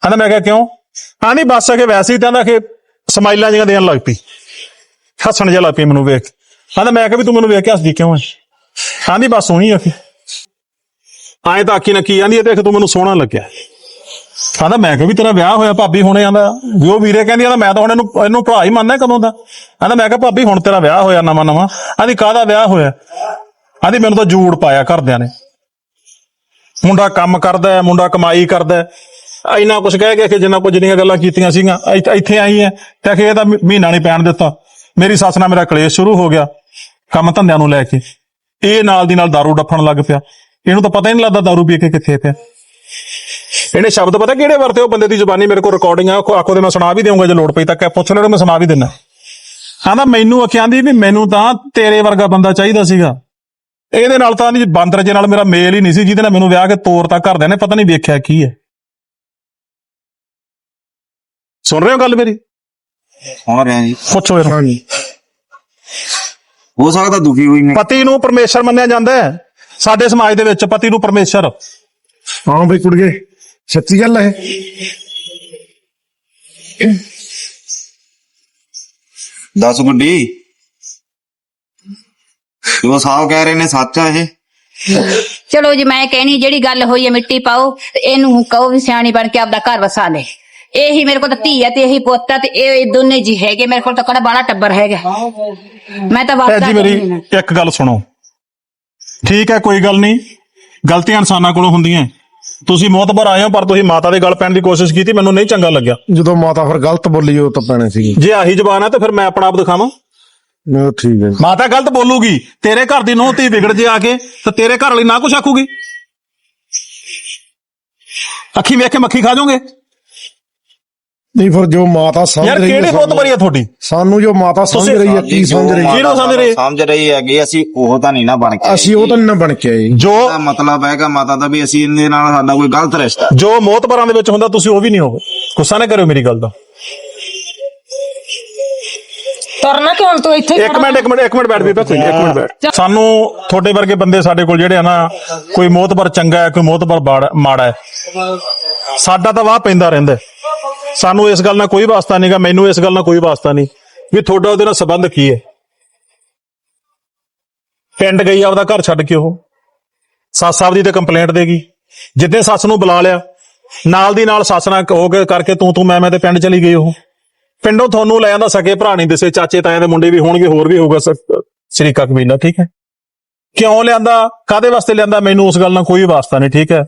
[SPEAKER 1] ਕਹਿੰਦਾ ਮੈਂ ਕਿਹਾ ਕਿਉਂ? ਹਾਂ ਨਹੀਂ, ਬਸ ਕਿ ਵੈਸੇ ਹੀ ਕਹਿੰਦਾ ਕਿ ਸਮਾਈਲਾਂ ਜਿਹੀਆਂ ਦੇਣ ਲੱਗ ਪਈ। ਹੱਸਣ ਜਿਹਾ ਲੱਗ ਪਈ ਮੈਨੂੰ ਵੇਖ ਕੇ। ਕਹਿੰਦਾ ਮੈਂ ਕਿਹਾ ਵੀ ਤੂੰ ਮੈਨੂੰ ਵੇਖ ਕੇ ਹੱਸਦੀ ਕਿਉਂ ਹੈ ਕਹਿੰਦੀ ਬਸ ਸੋਹਣੀ ਆ ਕਿ ਆਏ ਤਾਂ ਆਖੀ ਨਾ ਕੀ ਆਂਦੀ ਦੇਖ ਤੂੰ ਮੈਨੂੰ ਸੋਹਣਾ ਲੱਗਿਆ। ਕਹਿੰਦਾ ਮੈਂ ਕਿਹਾ ਵੀ ਤੇਰਾ ਵਿਆਹ ਹੋਇਆ ਭਾਬੀ ਹੁਣੇ ਆਂਦਾ ਵੀ ਉਹ ਵੀਰੇ ਕਹਿੰਦੀ ਆਂਦਾ ਮੈਂ ਤਾਂ ਹੁਣ ਇਹਨੂੰ ਇਹਨੂੰ ਭਰਾ ਹੀ ਮੰਨਦਾ ਕਦੋਂ ਦਾ ਕਹਿੰਦਾ ਮੈਂ ਕਿਹਾ ਭਾਬੀ ਹੁਣ ਤੇਰਾ ਵਿਆਹ ਹੋਇਆ ਨਵਾਂ ਨਵਾਂ ਆਂਦੀ ਕਾਹਦਾ ਵਿਆਹ ਹੋਇਆ ਆਂਦੀ ਮੈਨੂੰ ਤਾਂ ਜੂੜ ਪਾਇਆ ਘਰਦਿਆਂ ਨੇ ਮੁੰਡਾ ਕੰਮ ਕਰਦਾ ਹੈ ਮੁੰਡਾ ਕਮਾਈ ਕਰਦਾ ਹੈ ਇੰਨਾ ਕੁਝ ਕਹਿ ਗਿਆ ਕਿ ਜਿੰਨਾ ਕੁਝ ਜਿੰਨੀਆਂ ਗੱਲਾਂ ਕੀਤੀਆਂ ਸੀਗੀਆਂ ਇੱਥੇ- ਇੱਥੇ ਆਈ ਹੈ ਤੇ ਕਿ ਇਹਦਾ ਮਹੀ- ਮਹੀਨਾ ਨਹੀਂ ਪੈਣ ਦਿੱਤਾ ਮੇਰੀ ਸੱਸ ਨਾਲ ਮੇਰਾ ਕਲੇਸ਼ ਸ਼ੁਰੂ ਹੋ ਗਿਆ ਕੰਮ ਧੰਦਿਆਂ ਨੂੰ ਲੈ ਕੇ ਇਹ ਨਾਲ ਦੀ ਨਾਲ दारू ਡੱਫਣ ਲੱਗ ਪਿਆ ਇਹਨੂੰ ਤਾਂ ਪਤਾ ਹੀ ਨਹੀਂ ਲੱਗਦਾ दारू ਪੀ ਕੇ ਕਿੱਥੇ ਪਿਆ ਇਹਨੇ ਸ਼ਬਦ ਪਤਾ ਕਿਹੜੇ ਵਰਤੇ ਉਹ ਬੰਦੇ ਦੀ ਜ਼ੁਬਾਨੀ ਮੇਰੇ ਕੋਲ ਰਿਕਾਰਡਿੰਗ ਆ ਆਖੋ ਤੇ ਮੈਂ ਸੁਣਾ ਵੀ ਦੇਵਾਂਗਾ ਜੇ ਲੋੜ ਪਈ ਤਾਂ। ਕਹਿ ਪੁੱਛ ਲੈਣੋ ਮੈਂ ਸੁਣਾ ਵੀ ਦਿੰਦਾ। ਆਂਦਾ ਮੈਨੂੰ ਆਖਿਆਂ ਦੀ ਵੀ ਮੈਨੂੰ ਤਾਂ ਤੇਰੇ ਵਰਗਾ ਬੰਦਾ ਚਾਹੀਦਾ ਸੀਗਾ। ਇਹਦੇ ਨਾਲ ਤਾਂ ਨਹੀਂ ਬਾਂਦਰ ਜੇ ਨਾਲ ਮੇਰਾ ਮੇਲ ਹੀ ਨਹੀਂ ਸੀ ਜਿਹਦੇ ਨਾਲ ਮੈਨੂੰ ਵਿਆਹ ਕੇ ਤੋਰਤਾ ਘਰਦਿਆਂ ਨੇ ਪਤਾ ਨਹੀਂ ਵੇਖਿਆ ਕੀ ਹੈ। ਸੁਣ ਰਹੇ ਹੋ ਗੱਲ ਮੇਰੀ?
[SPEAKER 5] ਸੁਣ ਰਿਹਾ ਜੀ।
[SPEAKER 1] ਪੁੱਛੋ ਇਹਨੂੰ।
[SPEAKER 4] ਹਾਂਜੀ।
[SPEAKER 5] ਹੋ ਸਕਦਾ ਦੁਖੀ ਹੋਈ ਨੇ
[SPEAKER 1] ਪਤੀ ਨੂੰ ਪਰਮੇਸ਼ਰ ਮੰਨਿਆ ਜਾਂਦਾ ਹੈ। ਸਾਡੇ ਸਮਾਜ ਦੇ ਵਿੱਚ ਪਤੀ ਨੂੰ ਪਰਮੇਸ਼ਰ।
[SPEAKER 4] ਹਾਂ ਬਈ ਕੁੜੀਏ। ਸੱਚੀ ਗੱਲ ਹੈ।
[SPEAKER 5] ਦੱਸ ਗੁੱਡੀ। ਜੋ ਸਾਹਿਬ ਕਹਿ ਰਹੇ ਨੇ ਸੱਚ ਆ ਇਹ।
[SPEAKER 2] ਚਲੋ ਜੀ ਮੈਂ ਕਹਿਣੀ ਜਿਹੜੀ ਗੱਲ ਹੋਈ ਹੈ ਮਿੱਟੀ ਪਾਓ ਤੇ ਇਹਨੂੰ ਕਹੋ ਵੀ ਸਿਆਣੀ ਬਣ ਕੇ ਆਪਦਾ ਘਰ ਵਸਾ ਲੈ। ਇਹੀ ਮੇਰੇ ਕੋਲ ਤਾਂ ਧੀ ਹੈ ਤੇ ਇਹੀ ਪੁੱਤ ਹੈ ਤੇ ਇਹ ਦੋਨੇ ਜੀ ਹੈਗੇ ਮੇਰੇ ਕੋਲ ਤਾਂ ਕਿਹੜਾ ਬਾਲਾ ਟੱਬਰ ਹੈਗਾ। ਮੈਂ ਤਾਂ
[SPEAKER 1] ਜੀ ਮੇਰੀ ਇੱਕ ਗੱਲ ਸੁਣੋ। ਠੀਕ ਹੈ ਕੋਈ ਗੱਲ ਨਹੀਂ। ਗਲਤੀਆਂ ਇਨਸਾਨਾਂ ਕੋਲੋਂ ਹੁੰਦੀਆਂ। ਤੁਸੀਂ ਮੋਤਬਰ ਆਏ ਹੋ ਪਰ ਤੁਸੀਂ ਮਾਤਾ ਦੇ ਗੱਲ ਪੈਣ ਦੀ ਕੋਸ਼ਿਸ਼ ਕੀਤੀ ਮੈਨੂੰ ਨਹੀਂ ਚੰਗਾ ਲੱਗਿਆ।
[SPEAKER 4] ਜਦੋਂ ਮਾਤਾ ਫਿਰ ਗਲਤ ਬੋਲੀ ਉਹ ਤਾਂ ਪੈਣੇ ਸੀਗੀ।
[SPEAKER 1] ਜੇ ਆਹੀ ਜ਼ਬਾਨ ਹੈ ਤਾਂ ਫਿਰ ਮੈਂ ਆਪਣਾ ਆਪ ਦਿਖਾਵਾਂ।
[SPEAKER 4] ਨਹੀਂ ਠੀਕ ਹੈ
[SPEAKER 1] ਮਾਤਾ ਗਲਤ ਬੋਲੂਗੀ ਤੇਰੇ ਘਰ ਦੀ ਨੂੰਹ ਧੀ ਵਿਗੜ ਜੇ ਆ ਕੇ ਤਾਂ ਤੇਰੇ ਘਰ ਵਾਲੀ ਨਾ ਕੁਛ ਆਖੂਗੀ। ਅੱਖੀ ਵੇਖ ਕੇ ਮੱਖੀ ਖਾ ਜਾਓਗੇ?
[SPEAKER 4] ਨਹੀਂ ਫਿਰ ਜੋ ਮਾਤਾ ਸਮਝ
[SPEAKER 1] ਯਾਰ
[SPEAKER 4] ਰਹੀ ਹੈ
[SPEAKER 1] ਕਿਹੜੀ
[SPEAKER 4] ਸਾਨੂੰ-
[SPEAKER 1] ਮੋਤਬਰੀ ਹੈ ਤੁਹਾਡੀ?
[SPEAKER 4] ਸਾਨੂੰ ਜੋ ਮਾਤਾ ਸਮਝ
[SPEAKER 1] ਤੁਸੀਂ-
[SPEAKER 4] ਰਹੀ ਹੈ ਕੀ ਸਮਝ ਰਹੀ ਹੈ?
[SPEAKER 1] ਕਿਹਨੂੰ ਸਮਝ ਰਹੀ ਹੈ?
[SPEAKER 5] ਸਮਝ ਰਹੀ ਹੈਗੀ ਅਸੀਂ ਉਹ ਤਾਂ ਨਹੀਂ ਨਾ ਬਣ ਕੇ
[SPEAKER 4] ਅਸੀਂ ਉਹ ਤਾਂ ਨਹੀਂ ਨਾ ਬਣ ਕੇ ਆਏ
[SPEAKER 1] ਜੋ
[SPEAKER 5] ਇਹਦਾ ਮਤਲਬ ਹੈਗਾ ਮਾਤਾ ਦਾ ਵੀ ਅਸੀਂ ਇਹਦੇ ਨਾਲ ਸਾਡਾ ਕੋਈ ਗਲਤ ਰਿਸ਼ਤਾ।
[SPEAKER 1] ਜੋ ਮੋਤਬਰਾਂ ਦੇ ਵਿੱਚ ਹੁੰਦਾ ਤੁਸੀਂ ਉਹ ਵੀ ਨਹੀਂ ਹੋਵੇ ਗੁੱਸਾ ਨਾ ਕਰਿਓ ਮੇਰੀ ਗੱਲ ਦਾ।
[SPEAKER 3] ਤੁਰਨਾ ਕਿ ਹੁਣ ਤੂੰ ਇੱਥੇ ਹੀ
[SPEAKER 1] ਇੱਕ
[SPEAKER 3] ਖੜਾ?
[SPEAKER 1] ਮਿੰਟ ਇੱਕ ਮਿੰਟ ਇੱਕ ਮਿੰਟ ਬੈਠ ਬੀਬਾ ਕੋਈ ਇੱਕ ਮਿੰਟ ਬੈਠ। ਸਾਨੂੰ ਤੁਹਾਡੇ ਵਰਗੇ ਬੰਦੇ ਸਾਡੇ ਕੋਲ ਜਿਹੜੇ ਆ ਨਾ ਕੋਈ ਮੋਤਬਰ ਚੰਗਾ ਹੈ ਕੋਈ ਮੋਤਬਰ ਬਾੜ- ਮਾੜਾ ਹੈ। ਸਾਡਾ ਤਾਂ ਵਾਹ ਪੈਂਦਾ ਰਹਿੰਦਾ ਹੈ। ਸਾਨੂੰ ਇਸ ਗੱਲ ਨਾਲ ਕੋਈ ਵਾਸਤਾ ਨਹੀਂਗਾ ਮੈਨੂੰ ਇਸ ਗੱਲ ਨਾਲ ਕੋਈ ਵਾਸਤਾ ਨਹੀਂ ਵੀ ਤੁਹਾਡਾ ਉਹਦੇ ਨਾਲ ਸੰਬੰਧ ਕੀ ਹੈ। ਪਿੰਡ ਗਈ ਆਪਦਾ ਘਰ ਛੱਡ ਕੇ ਉਹ। ਸੱਸ ਸਾਹਿਬ ਦੀ ਤੇ ਕੰਪਲੇਂਟ ਦੇਗੀ ਜਿੱਦੇ ਸੱਸ ਨੂੰ ਬੁਲਾ ਲਿਆ, ਨਾਲ ਦੀ ਨਾਲ ਸੱਸ ਨਾਲ ਹੋ ਕੇ ਕਰਕੇ ਤੂੰ ਤੂੰ ਮੈਂ ਮੈਂ ਤੇ ਪਿੰਡ ਚਲੀ ਗਈ ਉਹ। ਪਿੰਡੋਂ ਤੁਹਾਨੂੰ ਲੈ ਜਾਂਦਾ ਸਕੇ ਭਰਾ ਨਹੀਂ ਦਿਸੇ, ਚਾਚੇ ਤਾਏ ਦੇ ਮੁੰਡੇ ਵੀ ਹੋਣਗੇ, ਹੋਰ ਵੀ ਹੋਊਗਾ ਸ- ਸ਼ਰੀਕਾ ਕਬੀਲਾ ਠੀਕ ਹੈ। ਕਿਉਂ ਲਿਆਂਦਾ ਕਾਦੇ ਵਾਸਤੇ ਲਿਆਂਦਾ, ਮੈਨੂੰ ਉਸ ਗੱਲ ਨਾਲ ਕੋਈ ਵਾਸਤਾ ਨਹੀਂ, ਠੀਕ ਹੈ।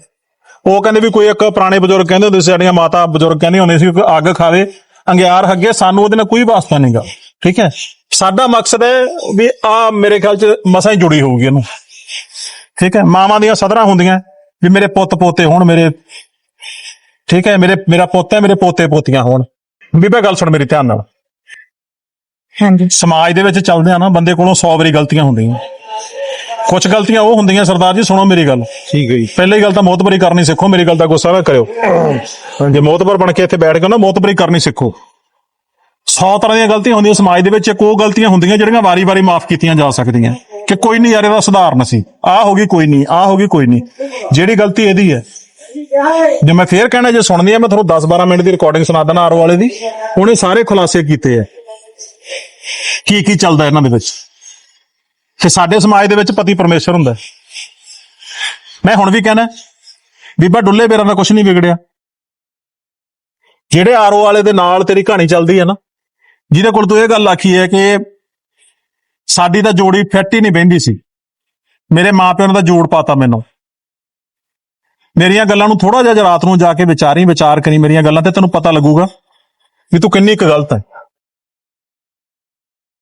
[SPEAKER 1] ਉਹ ਕਹਿੰਦੇ ਵੀ ਕੋਈ ਇੱਕ ਪੁਰਾਣੇ ਬਜ਼ੁਰਗ ਕਹਿੰਦੇ ਹੁੰਦੇ ਸੀ ਸਾਡੀਆਂ ਮਾਤਾ ਬਜ਼ੁਰਗ ਕਹਿੰਦੇ ਹੁੰਦੇ ਸੀ ਕਿ ਅੱਗ ਖਾਵੇ ਅੰਗਿਆਰ ਹੱਗੇ ਸਾਨੂੰ ਉਹਦੇ ਨਾਲ ਕੋਈ ਵਾਸਤਾ ਨਹੀਂਗਾ ਠੀਕ ਹੈ? ਸਾਡਾ ਮਕਸਦ ਹੈ ਵੀ ਆ ਮੇਰੇ ਖਿਆਲ ਚ ਮਸਾਂ ਹੀ ਜੁੜੀ ਹੋਊਗੀ ਇਹਨੂੰ ਠੀਕ ਹੈ? ਮਾਵਾਂ ਦੀਆਂ ਸਦਰਾਂ ਹੁੰਦੀਆਂ ਵੀ ਮੇਰੇ ਪੁੱਤ ਪੋਤੇ ਹੋਣ ਮੇਰੇ ਠੀਕ ਹੈ? ਮੇਰੇ ਮੇਰਾ ਪੁੱਤ ਹੈ ਮੇਰੇ ਪੋਤੇ ਪੋਤੀਆਂ ਹੋਣ। ਬੀਬਾ ਗੱਲ ਸੁਣ ਮੇਰੀ ਧਿਆਨ ਨਾਲ।
[SPEAKER 3] ਹਾਂਜੀ।
[SPEAKER 1] ਸਮਾਜ ਦੇ ਵਿੱਚ ਚੱਲਦੇ ਆ ਨਾ ਬੰਦੇ ਕੋਲੋਂ 100 ਵਾਰੀ ਗਲਤੀਆਂ ਹੁੰਦੀਆਂ। ਕੁਝ ਗਲਤੀਆਂ ਉਹ ਹੁੰਦੀਆਂ ਸਰਦਾਰ ਜੀ ਸੁਣੋ ਮੇਰੀ ਗੱਲ।
[SPEAKER 4] ਠੀਕ ਹੈ ਜੀ।
[SPEAKER 1] ਪਹਿਲੀ ਗੱਲ ਤਾਂ ਮੋਤਬਰੀ ਕਰਨੀ ਸਿੱਖੋ ਮੇਰੀ ਗੱਲ ਦਾ ਗੁੱਸਾ ਨਾ ਕਰਿਓ। ਜੇ ਮੋਤਬਰ ਬਣ ਕੇ ਇੱਥੇ ਬੈਠ ਗਏ ਨਾ ਮੋਤਬਰੀ ਕਰਨੀ ਸਿੱਖੋ। 100 ਤਰ੍ਹਾਂ ਦੀਆਂ ਗਲਤੀਆਂ ਹੁੰਦੀਆਂ ਸਮਾਜ ਦੇ ਵਿੱਚ ਇੱਕ ਉਹ ਗਲਤੀਆਂ ਹੁੰਦੀਆਂ ਜਿਹੜੀਆਂ ਵਾਰੀ-ਵਾਰੀ ਮਾਫ ਕੀਤੀਆਂ ਜਾ ਸਕਦੀਆਂ। ਕਿ ਕੋਈ ਨਹੀਂ ਯਾਰ ਇਹਦਾ ਸੁਧਾਰਨ ਸੀ। ਆਹ ਹੋ ਗਈ ਕੋਈ ਨਹੀਂ ਆਹ ਹੋ ਗਈ ਕੋਈ ਨਹੀਂ। ਜਿਹੜੀ ਗਲਤੀ ਇਹਦੀ ਹੈ। ਜੇ ਮੈਂ ਫੇਰ ਕਹਿਣਾ ਜੇ ਸੁਣਨੀ ਹੈ ਮੈਂ ਤੁਹਾਨੂੰ 10-12 ਮਿੰਟ ਦੀ ਰਿਕਾਰਡਿੰਗ ਸੁਣਾ ਦੇਣਾ ਆਰੋ ਵਾਲੇ ਦੀ। ਉਹਨੇ ਸਾਰੇ ਖੁਲਾਸੇ ਕੀਤੇ ਆ ਕੀ ਕੀ ਚੱਲਦਾ ਇਹਨਾਂ ਦੇ ਵਿੱਚ? ਕਿ ਸਾਡੇ ਸਮਾਜ ਦੇ ਵਿੱਚ ਪਤੀ ਪਰਮੇਸ਼ਰ ਹੁੰਦਾ ਮੈਂ ਹੁਣ ਵੀ ਕਹਿਣਾ ਬੀਬਾ ਡੁੱਲੇ ਬੇਰਾਂ ਦਾ ਕੁਝ ਨਹੀਂ ਵਿਗੜਿਆ। ਜਿਹੜੇ ਆਰਓ ਵਾਲੇ ਦੇ ਨਾਲ ਤੇਰੀ ਕਹਾਣੀ ਚੱਲਦੀ ਹੈ ਨਾ, ਜਿਹਦੇ ਕੋਲ ਤੂੰ ਇਹ ਗੱਲ ਆਖੀ ਹੈ ਕਿ ਸਾਡੀ ਤਾਂ ਜੋੜੀ ਫਿੱਟ ਹੀ ਨਹੀਂ ਬਹਿੰਦੀ ਸੀ। ਮੇਰੇ ਮਾਪਿਆਂ ਨੇ ਤਾਂ ਜੋੜ ਪਾਤਾ ਮੈਨੂੰ। ਮੇਰੀਆਂ ਗੱਲਾਂ ਨੂੰ ਥੋੜਾ ਜਿਹਾ ਜੇ ਰਾਤ ਨੂੰ ਜਾ ਕੇ ਵਿਚਾਰੀ ਵਿਚਾਰ ਕਰੀ, ਮੇਰੀਆਂ ਗੱਲਾਂ ਤੇ ਤੈਨੂੰ ਪਤਾ ਲੱਗੂਗਾ ਵੀ ਤੂੰ ਕਿੰਨੀ ਕੁ ਗਲਤ ਹੈ।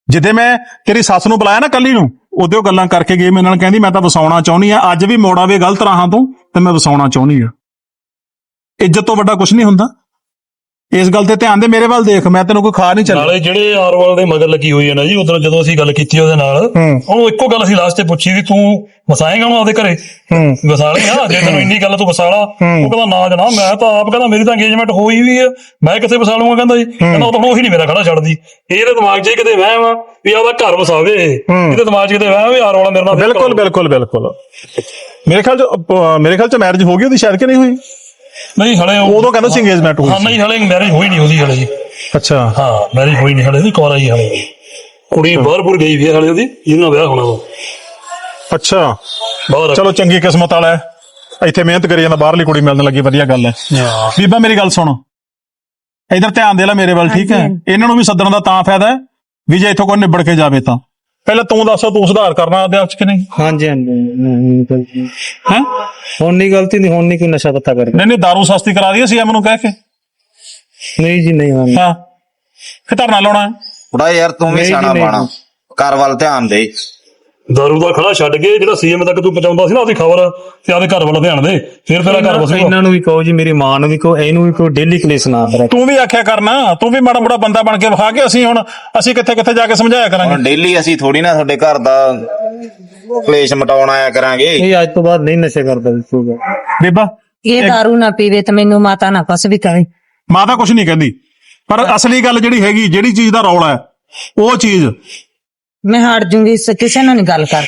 [SPEAKER 1] ਜਿੱਦੇ ਮੈਂ ਤੇਰੀ ਸੱਸ ਨੂੰ ਬੁਲਾਇਆ ਨਾ ਕੱਲੀ ਨੂੰ ਉਹਦੇ ਉਹ ਗੱਲਾਂ ਕਰਕੇ ਗਈ ਮੇਰੇ ਨਾਲ, ਕਹਿੰਦੀ ਮੈਂ ਤਾਂ ਵਸਾਉਣਾ ਚਾਹੁੰਦੀ ਆ ਅੱਜ ਵੀ ਮੋੜਾ ਵੇ ਗਲਤ ਰਾਹਾਂ ਤੋਂ, ਤੇ ਮੈਂ ਵਸਾਉਣਾ ਚਾਹੁੰਦੀ ਆ ਇੱਜ਼ਤ ਤੋਂ ਵੱਡਾ ਕੁਝ ਨਹੀਂ ਹੁੰਦਾ। ਇਸ ਗੱਲ ਤੇ ਧਿਆਨ ਦੇ ਮੇਰੇ ਵੱਲ ਦੇਖ ਮੈਂ ਤੈਨੂੰ ਕੋਈ ਖਾ ਨਹੀਂ ਚੱਲ
[SPEAKER 6] ਨਾਲੇ ਜਿਹੜੇ ਆਰਵਾਲ ਦੇ ਮਗਰ ਲੱਗੀ ਹੋਈ ਹੈ ਨਾ ਜੀ ਉਦੋਂ ਜਦੋਂ ਅਸੀਂ ਗੱਲ ਕੀਤੀ ਉਹਦੇ ਨਾਲ ਉਹਨੂੰ ਇੱਕੋ ਗੱਲ ਅਸੀਂ ਲਾਸਟ ਤੇ ਪੁੱਛੀ ਵੀ ਤੂੰ ਵਸਾਏਗਾ ਉਹਨੂੰ ਆਪਦੇ ਘਰੇ?
[SPEAKER 1] ਹੂੰ।
[SPEAKER 6] ਵਸਾ ਲੇਗਾ ਜੇ ਤੈਨੂੰ ਇੰਨੀ ਗੱਲ ਤੂੰ ਵਸਾ ਲਾ ਉਹ ਕਹਿੰਦਾ ਨਾ ਜਨਾਬ ਮੈਂ ਤਾਂ ਆਪ ਕਹਿੰਦਾ ਮੇਰੀ ਤਾਂ ਅੰਗੇਜਮੈਂਟ ਹੋਈ ਵੀ ਹੈ ਮੈਂ ਕਿੱਥੇ ਵਸਾ ਲੂੰਗਾ ਕਹਿੰਦਾ ਜੀ। ਕਹਿੰਦਾ ਉਹ ਤਾਂ ਉਹੀ ਨਹੀਂ ਮੇਰਾ ਖੜਾ ਛੱਡਦੀ। ਇਹਦੇ ਦਿਮਾਗ 'ਚ ਕਿਤੇ ਵਹਿਮ ਆ ਵੀ ਆਪਦਾ ਘਰ ਵਸਾਵੇ। ਇਹ ਇਹਦੇ ਦਿਮਾਗ 'ਚ ਕਿਤੇ ਵਹਿਮ ਵੀ ਆਰ ਵਾਲਾ ਮੇਰੇ ਨਾਲ
[SPEAKER 1] ਬਿਲਕੁਲ ਬਿਲਕੁਲ ਬਿਲਕੁਲ। ਮੇਰੇ ਖਿਆਲ ਚ ਅਹ, ਮੇਰੇ ਖਿਆਲ ਚ ਮੈਰਿਜ ਹੋ ਗਈ ਉਹਦੀ ਸ਼ਾਇਦ ਕਿ ਨਹੀਂ ਹੋਈ?
[SPEAKER 6] ਨਹੀਂ ਹਲੇ ਉਹ-
[SPEAKER 1] ਉਦੋਂ ਕਹਿੰਦਾ ਸੀ engagement ਹੋਈ
[SPEAKER 6] ਹਾਂ। ਨਹੀਂ ਹਲੇ ਮੈਰਿਜ ਹੋਈ ਨਹੀਂ ਉਹਦੀ ਹਲੇ ਜੀ।
[SPEAKER 1] ਅੱਛਾ।
[SPEAKER 6] ਹਾਂ ਮੈਰਿਜ ਹੋਈ ਨਹੀਂ ਹਲੇ ਦੀ ਕੋਰਾ ਹੀ ਹਲੇ ਕੁੜੀ ਬਾਹਰਪੁਰ ਗਈ ਵੀ ਹੈ ਹਲੇ ਉਹਦੀ ਜਿਹਦੇ ਨਾਲ ਵਿਆਹ ਹੋਣਾ ਵਾ।
[SPEAKER 1] ਅੱਛਾ।
[SPEAKER 6] ਬਾਹਰ
[SPEAKER 1] ਚਲੋ ਚੰਗੀ ਕਿਸਮਤ ਵਾਲਾ ਹੈ। ਇੱਥੇ ਮਿਹਨਤ ਕਰੀ ਜਾਂਦਾ ਬਾਹਰਲੀ ਕੁੜੀ ਮਿਲਣ ਲੱਗੀ ਵਧੀਆ ਗੱਲ ਹੈ।
[SPEAKER 6] ਹਾਂ।
[SPEAKER 1] ਬੀਬਾ ਮੇਰੀ ਗੱਲ ਸੁਣ। ਇਧਰ ਧਿਆਨ ਦੇ ਲੈ ਮੇਰੇ ਵੱਲ ਠੀਕ ਹੈ। ਇਹਨਾਂ ਨੂੰ ਵੀ ਸੱਦਣ ਦਾ ਤਾਂ ਫਾਇਦਾ ਹੈ ਵੀ ਜੇ ਇੱਥੋਂ ਕੋਈ ਨਿਬੜ ਕੇ ਜਾਵੇ ਤਾਂ। ਪਹਿਲਾਂ ਤੂੰ ਦੱਸ ਤੂੰ ਸੁਧਾਰ ਕਰਨਾ ਆਪਦੇ ਆਪ ਚ ਕਿ ਨਹੀਂ?
[SPEAKER 7] ਹਾਂਜੀ ਹਾਂਜੀ ਨਹੀਂ ਗਲਤੀ
[SPEAKER 1] ਹੈ?
[SPEAKER 7] ਹੁਣ ਨਹੀਂ ਗਲਤੀ ਨਹੀਂ ਹੁਣ ਨਹੀਂ ਕੋਈ ਨਸ਼ਾ ਪੱਤਾ ਕਰਦਾ।
[SPEAKER 1] ਨਹੀਂ ਨਹੀਂ ਦਾਰੂ ਸਸਤੀ ਕਰਾ ਦਈਏ ਸੀ ਨੂੰ ਕਹਿ ਕੇ।
[SPEAKER 7] ਨਹੀਂ ਜੀ ਨਹੀਂ ਹਾਂ।
[SPEAKER 1] ਹਾਂ। ਫਿਰ ਧਰਨਾ ਲਾਉਣਾ ਹੈ।
[SPEAKER 5] ਥੋੜਾ ਯਾਰ ਤੂੰ ਵੀ
[SPEAKER 7] ਨਹੀਂ ਜੀ,
[SPEAKER 5] ਸਿਆਣਾ
[SPEAKER 7] ਨਹੀਂ।
[SPEAKER 5] ਬਾਣਾ। ਘਰ ਵੱਲ ਧਿਆਨ ਦੇ।
[SPEAKER 6] ਦਾਰੂ ਦਾ ਖੜਾ ਛੱਡ ਕੇ ਜਿਹੜਾ ਸੀਐਮ ਤੱਕ ਤੂੰ ਪਹੁੰਚਾਉਂਦਾ ਸੀ ਨਾ ਉਹਦੀ ਖਬਰ ਤੇ ਆਪਦੇ ਘਰ ਵੱਲ ਧਿਆਨ ਦੇ ਫਿਰ ਤੇਰਾ ਘਰ ਵਸੂਗਾ
[SPEAKER 7] ਇਹਨਾਂ ਨੂੰ ਵੀ ਕਹੋ ਜੀ ਮੇਰੀ ਮਾਂ ਨੂੰ ਵੀ ਕਹੋ ਇਹਨੂੰ ਵੀ ਕਹੋ ਡੇਲੀ ਕਲੇਸ ਨਾ ਕਰਿਆ
[SPEAKER 1] ਤੂੰ ਵੀ ਆਖਿਆ ਕਰਨਾ ਤੂੰ ਵੀ ਮਾੜਾ ਮੋੜਾ ਬੰਦਾ ਬਣ ਕੇ ਵਿਖਾ ਕੇ ਅਸੀਂ ਹੁਣ ਅਸੀਂ ਕਿੱਥੇ ਕਿੱਥੇ ਜਾ ਕੇ ਸਮਝਾਇਆ ਕਰਾਂਗੇ?
[SPEAKER 5] ਹੁਣ ਡੇਲੀ ਅਸੀਂ ਥੋੜੀ ਨਾ ਤੁਹਾਡੇ ਘਰ ਦਾ ਕਲੇਸ਼ ਮਟਾਉਣ ਆਇਆ ਕਰਾਂਗੇ।
[SPEAKER 7] ਇਹ ਅੱਜ ਤੋਂ ਬਾਅਦ ਨਹੀਂ ਨਸ਼ਾ ਕਰਦਾ ਬਿਲਕੁਲ
[SPEAKER 1] ਬੀਬਾ
[SPEAKER 3] ਇਹ दारू ਨਾ ਪੀਵੇ ਤੇ ਮੈਨੂੰ ਮਾਤਾ ਨਾ ਕੁਛ ਵੀ ਕਵੇ
[SPEAKER 1] ਮਾਤਾ ਕੁਝ ਨਹੀਂ ਕਹਿੰਦੀ ਪਰ ਅਸਲੀ ਗੱਲ ਜਿਹੜੀ ਹੈਗੀ ਜਿਹੜੀ ਚੀਜ਼ ਦਾ ਰੌਲਾ ਹੈ ਉਹ ਚੀਜ਼
[SPEAKER 3] ਮੈਂ ਹਟ ਜੂੰਗੀ ਇਸ ਕਿਸੇ ਨਾਲ ਨਹੀਂ ਗੱਲ ਕਰ।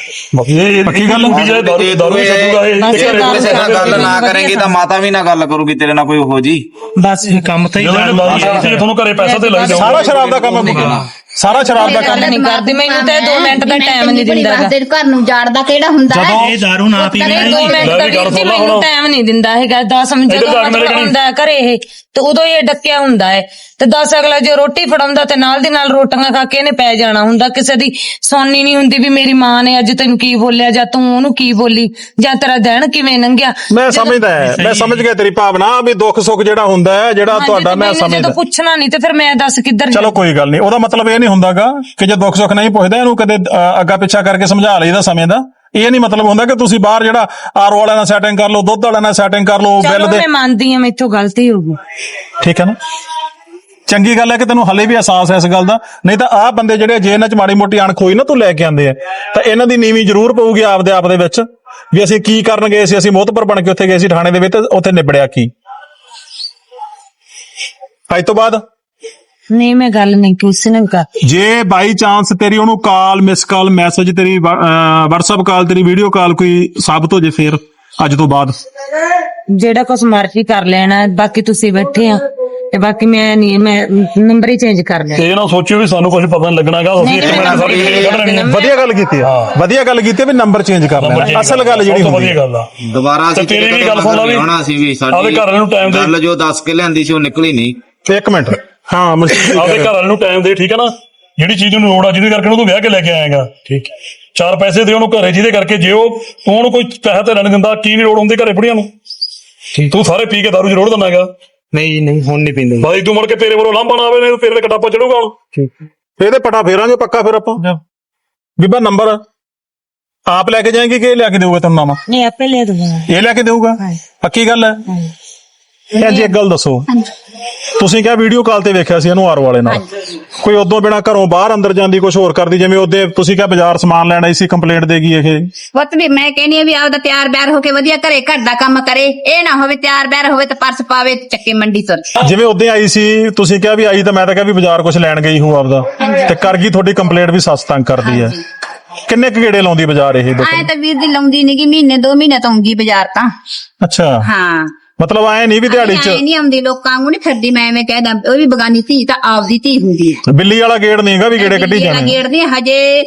[SPEAKER 6] ਇਹ
[SPEAKER 1] ਪੱਕੀ ਗੱਲ ਹੈ?
[SPEAKER 6] ਵੀ ਜੇ ਦਾਰੂ ਦਾਰੂ ਹੀ ਛੱਡੂਗਾ ਇਹ।
[SPEAKER 3] ਬਸ ਇਹ
[SPEAKER 5] ਕਿਸੇ ਨਾਲ ਗੱਲ ਨਾ ਕਰੇਂਗੀ ਤਾਂ ਮਾਤਾ ਵੀ ਨਾ ਗੱਲ ਕਰੂਗੀ ਤੇਰੇ ਨਾਲ ਕੋਈ ਉਹੋ ਜੀ
[SPEAKER 3] ਬਸ।
[SPEAKER 7] ਕੰਮ ਤੇ ਹੀ
[SPEAKER 6] ਜਦੋਂ ਇਹ ਦਾਰੂ ਤੁਹਾਨੂੰ ਘਰੇ ਪੈਸਾ ਤੇ ਲੱਗ ਜਾਊਗਾ
[SPEAKER 1] ਸਾਰਾ ਸ਼ਰਾਬ ਦਾ ਕੰਮ ਹੈ ਬੁੱਢਾ ਸਾਰਾ ਸ਼ਰਾਬ ਦਾ ਕੰਮ
[SPEAKER 3] ਨਹੀਂ ਕਰਦੀ। ਮੈਨੂੰ ਤਾਂ 2 ਮਿੰਟ ਦਾ ਟਾਈਮ ਨਹੀਂ ਦਿੰਦਾ ਹੈਗਾ।
[SPEAKER 2] ਤੇਰੇ ਘਰ ਨੂੰ ਜਾੜਦਾ ਕਿਹੜਾ ਹੁੰਦਾ ਹੈ?
[SPEAKER 7] ਇਹ ਦਾਰੂ ਨਾ ਪੀਵੇ
[SPEAKER 3] ਕਦੇ 2 ਮਿੰਟ ਦਾ ਵੀਰ ਜੀ ਮੈਨੂੰ। ਟਾਈਮ ਨਹੀਂ ਦਿੰਦਾ ਹੈਗਾ। 10
[SPEAKER 6] ਇੱਧਰ
[SPEAKER 3] ਜਦੋਂ। ਹੁੰਦਾ ਹੈ ਘਰੇ ਇਹ ਤੇ ਉਦੋਂ ਇਹ ਡੱਕਿਆ ਹੁੰਦਾ ਹੈ। ਤੇ 10 ਅਗਲਾ ਜੇ ਰੋਟੀ ਫੜਾਉਂਦਾ ਤੇ ਨਾਲ ਦੀ ਨਾਲ ਰੋਟੀਆਂ ਖਾ ਕੇ ਇਹਨੇ ਪੈ ਜਾਣਾ ਹੁੰਦਾ। ਕਿਸੇ ਦੀ ਸੌਣੀ ਨਹੀਂ ਹੁੰਦੀ ਵੀ ਮੇਰੀ ਮਾਂ ਨੇ ਅੱਜ ਤੈਨੂੰ ਕੀ ਬੋਲਿਆ ਜਾਂ ਤੂੰ ਉਹਨੂੰ ਕੀ ਬੋਲੀ ਜਾਂ ਤੇਰਾ ਦਿਨ ਕਿਵੇਂ ਲੰਘਿਆ?
[SPEAKER 1] ਮੈਂ ਸਮਝਦਾ ਹੈ ਮੈਂ ਸਮਝ ਗਿਆ ਤੇਰੀ ਭਾਵਨਾ ਵੀ ਦੁੱਖ ਸੁੱਖ ਜਿਹੜਾ ਹੁੰਦਾ ਹੈ ਜਿਹੜਾ ਤੁਹਾਡਾ ਮੈਂ
[SPEAKER 3] ਮੈਨੂੰ
[SPEAKER 1] ਸਮਝਦਾ।
[SPEAKER 3] ਜਦੋਂ ਪੁੱਛਣਾ ਨਹੀਂ ਤੇ ਫਿਰ ਮੈਂ ਦੱਸ ਕਿੱਧਰ
[SPEAKER 1] ਚਲੋ ਕੋਈ ਗੱਲ ਨਹੀਂ ਉਹਦਾ ਮਤਲਬ ਇਹ ਨਹੀਂ ਹੁੰਦਾਗਾ ਕਿ ਜੇ ਦੁੱਖ ਸੁੱਖ ਨਹੀਂ ਪੁੱਛਦਾ ਇਹਨੂੰ ਕਦੇ ਅੱਗਾ ਪਿੱਛਾ ਕਰਕੇ ਸਮਝਾ ਲਈਦਾ ਸਮੇਂ ਦਾ। ਇਹ ਨਹੀਂ ਮਤਲਬ ਹੁੰਦਾ ਕਿ ਤੁਸੀਂ ਬਾਹਰ ਜਿਹੜਾ ਆਰਓ ਵਾਲਿਆਂ ਨਾਲ ਸੈਟਿੰਗ ਕਰ ਲਓ ਦੁੱਧ ਵਾਲਿਆਂ ਨਾਲ ਸੈਟਿੰਗ ਕਰ ਲਓ ਬਿੱਲ ਦੇ
[SPEAKER 3] ਮੈਂ ਮੰਨਦੀ ਹਾਂ ਮੈਥੋਂ ਗਲਤੀ ਹੋ ਗਈ।
[SPEAKER 1] ਠੀਕ ਹੈ ਨਾ? ਚੰਗੀ ਗੱਲ ਹੈ ਕਿ ਤੈਨੂੰ ਹਲੇ ਵੀ ਅਹਿਸਾਸ ਹੈ ਇਸ ਗੱਲ ਦਾ। ਨਹੀਂ ਤਾਂ ਆਹ ਬੰਦੇ ਜਿਹੜੇ ਜੇ ਇਹਨਾਂ ਚ ਮਾੜੀ ਮੋਟੀ ਅਣਖ ਹੋਈ ਨਾ ਤੂੰ ਲੈ ਕੇ ਆਂਦੇ ਆ। ਤਾਂ ਇਹਨਾਂ ਦੀ ਨੀਵੀਂ ਜ਼ਰੂਰ ਪਊਗੀ ਆਪਦੇ ਆਪ ਦੇ ਵਿੱਚ ਵੀ ਅਸੀਂ ਕੀ ਕਰਨ ਗਏ ਸੀ ਅਸੀਂ ਮੋਹਤਪੁਰ ਬਣ ਕੇ ਉੱਥੇ ਗਏ ਸੀ ਥਾਣੇ ਦੇ ਵਿੱਚ ਉੱਥੇ ਨਿਬੜਿਆ ਕੀ। ਅੱਜ ਤੋਂ ਬਾਅਦ
[SPEAKER 3] ਨਹੀਂ ਮੈਂ ਗੱਲ ਨਹੀਂ ਕਿਸੇ ਨੇ ਵੀ ਕਰ
[SPEAKER 1] ਜੇ ਬਾਈ ਚਾਂਸ ਤੇਰੀ ਉਹਨੂੰ ਕਾਲ ਮਿਸ ਕਾਲ ਮੈਸੇਜ ਤੇਰੀ WhatsApp ਕਾਲ ਤੇਰੀ ਵੀਡੀਓ ਕਾਲ ਕੋਈ ਸਾਬਤ ਹੋ ਜੇ ਫੇਰ ਅੱਜ ਤੋਂ ਬਾਅਦ।
[SPEAKER 3] ਜਿਹੜਾ ਕੁਛ ਮਰਜ਼ੀ ਕਰ ਲੈਣਾ ਬਾਕੀ ਤੁਸੀਂ ਬੈਠੇ ਆ ਤੇ ਬਾਕੀ ਮੈਂ ਨਹੀਂ ਮੈਂ ਨੰਬਰ ਹੀ ਚੇਂਜ ਕਰ ਲਿਆ।
[SPEAKER 6] ਤੇ ਇਹ ਨਾ ਸੋਚਿਓ ਵੀ ਸਾਨੂੰ ਕੁਝ ਪਤਾ ਨਹੀਂ ਲੱਗਣਾਗਾ ਅਸੀਂ ਇੱਕ ਮਿੰਟ ਸਾਰੀ
[SPEAKER 3] ਨਹੀਂ,
[SPEAKER 6] ਵੀਡੀਓ ਕੱਢ ਲੈਣੀ ਹੈ
[SPEAKER 1] ਵਧੀਆ ਗੱਲ ਕੀਤੀ ਹੈ। ਵਧੀਆ ਗੱਲ ਕੀਤੀ ਵੀ ਨੰਬਰ ਚੇਂਜ ਕਰ
[SPEAKER 6] ਨੰਬਰ
[SPEAKER 1] ਲੈਣਾ ਅਸਲ ਗੱਲ ਜਿਹੜੀ
[SPEAKER 6] ਸਭ ਤੋਂ
[SPEAKER 1] ਹੁੰਦੀ
[SPEAKER 6] ਵਧੀਆ ਗੱਲ ਆ।
[SPEAKER 5] ਦੁਬਾਰਾ
[SPEAKER 6] ਤੇ
[SPEAKER 5] ਅਸੀਂ
[SPEAKER 6] ਤੇਰੀ ਵੀ ਗੱਲ ਸੁਣ ਲਾ ਵੀ
[SPEAKER 5] ਹੋਣਾ ਸੀ ਵੀ
[SPEAKER 6] ਆਪਦੇ
[SPEAKER 5] ਸਾਡੀ
[SPEAKER 6] ਘਰ ਵਾਲੇ ਨੂੰ time ਦੇ।
[SPEAKER 5] ਗੱਲ ਜੋ ਦੱਸ ਕੇ ਲਿਆਂਦੀ ਸੀ ਉਹ ਨਿਕਲੀ ਨਹੀਂ।
[SPEAKER 1] ਤੇ ਇੱਕ ਮਿੰਟ। ਹਾਂ ਮਨਸ਼ੀਰ
[SPEAKER 6] ਆਪਦੇ ਘਰ ਵਾਲੇ ਨੂੰ ਟਾਈਮ ਦੇ ਠੀਕ ਹੈ ਨਾ? ਜਿਹੜੀ ਚੀਜ਼ ਨੂੰ ਲੋੜ ਆ ਜਿਹਦੇ ਕਰਕੇ ਉਹਨੂੰ ਵਿਆਹ ਕੇ ਲੈ ਕੇ ਆਏਗਾ। ਠੀਕ। ਚਾਰ ਪੈਸੇ ਦੇ ਉਹਨੂੰ ਘਰੇ ਜਿਹਦੇ ਕਰਕੇ ਜੇ ਉਹ ਤੂੰ ਉਹਨੂੰ ਕੋਈ ਪੈਸਾ ਤੇ ਨਹੀਂ ਦਿੰਦਾ ਕੀ ਨਹੀਂ ਲੋੜ ਹੁੰਦੀ ਘਰੇ ਬੁੜੀਆਂ ਨੂੰ?
[SPEAKER 7] ਠੀਕ।
[SPEAKER 6] ਤੂੰ ਸਾਰੇ ਪੀ ਕੇ ਦਾਰੂ ਜ਼ਰੂਰ ਦਿੰਦਾਗਾ।
[SPEAKER 7] ਨਹੀਂ ਜੀ ਨਹੀਂ ਹੁਣ ਨਹੀਂ ਪੀਂਦੇ।
[SPEAKER 6] ਬਾਈ ਤੂੰ ਮੁੜ ਕੇ ਤੇਰੇ ਵੱਲੋਂ ਲਾਂਭਾ ਨਾ ਆਵੇ ਨਹੀਂ ਤੇਰੇ ਤੇ ਕਟਾਪਾ ਚੜੂਗਾ ਹੁਣ।
[SPEAKER 7] ਠੀਕ।
[SPEAKER 1] ਇਹਦੇ ਪਟਾ ਫੇਰਾਂਗੇ ਪੱਕਾ ਫਿਰ ਆਪਾਂ। ਬੀਬਾ ਨੰਬਰ ਆਪ ਲੈ ਕੇ ਜਾਏਂਗੇ ਕਿ ਇਹ ਲਿਆ ਕੇ ਦੇਊਗਾ ਤੈਨੂੰ ਨਾਮਾ
[SPEAKER 3] ਨਹੀਂ ਆਪੇ ਲੈ ਦੂੰਗਾ
[SPEAKER 1] ਇਹ ਲੈ ਕੇ ਦੇਊਗਾ? ਪੱਕੀ ਗੱਲ ਹੈ? ਇਹ ਜੀ ਇੱਕ ਗੱਲ ਦੱਸੋ। ਤੁਸੀਂ ਕਿਹਾ ਵੀਡੀਓ ਕਾਲ ਤੇ ਵੇਖਿਆ ਸੀ ਇਹਨੂੰ ਆਰ ਵਾਲੇ ਨਾਲ। ਕੋਈ ਉਦੋਂ ਬਿਨਾ ਘਰੋਂ ਬਾਹਰ ਅੰਦਰ ਜਾਂਦੀ ਕੁਝ ਹੋਰ ਕਰਦੀ ਜਿਵੇਂ ਉਹਦੇ ਤੁਸੀਂ ਕਿਹਾ ਬਾਜ਼ਾਰ ਸਮਾਨ ਲੈਣ ਆਈ ਸੀ ਕੰਪਲੇਂਟ ਦੇਗੀ ਇਹ।
[SPEAKER 2] ਪੁੱਤ ਵੀ ਮੈਂ ਕਹਿੰਦੀ ਆ ਵੀ ਆਪਦਾ ਤਿਆਰ ਬਿਆਰ ਹੋ ਕੇ ਵਧੀਆ ਘਰੇ ਘਰ ਦਾ ਕੰਮ ਕਰੇ। ਇਹ ਨਾ ਹੋਵੇ ਤਿਆਰ ਬਿਆਰ ਹੋਵੇ ਤੇ ਪਰਸ ਪਾਵੇ ਤੇ ਚੱਕੇ ਮੰਡੀ ਤੁਰ।
[SPEAKER 1] ਜਿਵੇਂ ਉਦੋਂ ਆਈ ਸੀ ਤੁਸੀਂ ਕਿਹਾ ਵੀ ਆਈ ਤਾਂ ਮੈਂ ਤਾਂ ਕਿਹਾ ਵੀ ਬਾਜ਼ਾਰ ਕੁਝ ਲੈਣ ਗਈ ਹੂੰ ਆਪਦਾ। ਤੇ ਕਰ ਗਈ ਤੁਹਾਡੀ ਕੰਪਲੇਂਟ ਵੀ ਸੱਸ ਤੰਗ ਕਰਦੀ ਹੈ। ਕਿੰਨੇ ਕੁ ਗੇੜੇ ਲਾਉਂਦੀ ਬਾਜ਼ਾਰ ਇਹ ਦੇਖੋ।
[SPEAKER 2] ਆਏ ਤਾਂ ਵੀਰ ਦੀ ਲਾਉਂਦੀ ਨੀਗੀ ਮਹੀਨੇ ਦੋ ਮਹੀਨੇ ਤੋਂ ਆਉਂਗੀ ਬਾਜ਼ਾਰ ਤਾਂ।
[SPEAKER 1] ਅੱਛਾ।
[SPEAKER 2] ਹਾਂ।
[SPEAKER 1] ਮਤਲਬ ਐ ਨਹੀਂ ਵੀ ਦਿਹਾੜੀ 'ਚ
[SPEAKER 2] ਐ ਨਹੀਂ ਆਉਂਦੀ ਲੋਕਾਂ ਵਾਂਗੂ ਨਹੀਂ ਫਿਰਦੀ ਮੈਂ ਐਵੇਂ ਕਹਿਦਾ ਉਹ ਵੀ ਬਗਾਨੀ ਧੀ ਤਾਂ ਆਪਦੀ ਧੀ ਹੁੰਦੀ ਹੈ।
[SPEAKER 1] ਬਿੱਲੀ ਵਾਲਾ ਗੇੜ ਨਹੀਂਗਾ ਵੀ ਗੇੜੇ ਕੱਢੀ ਜਾਣੇ।
[SPEAKER 2] ਗੇੜਦੀ ਹਜੇ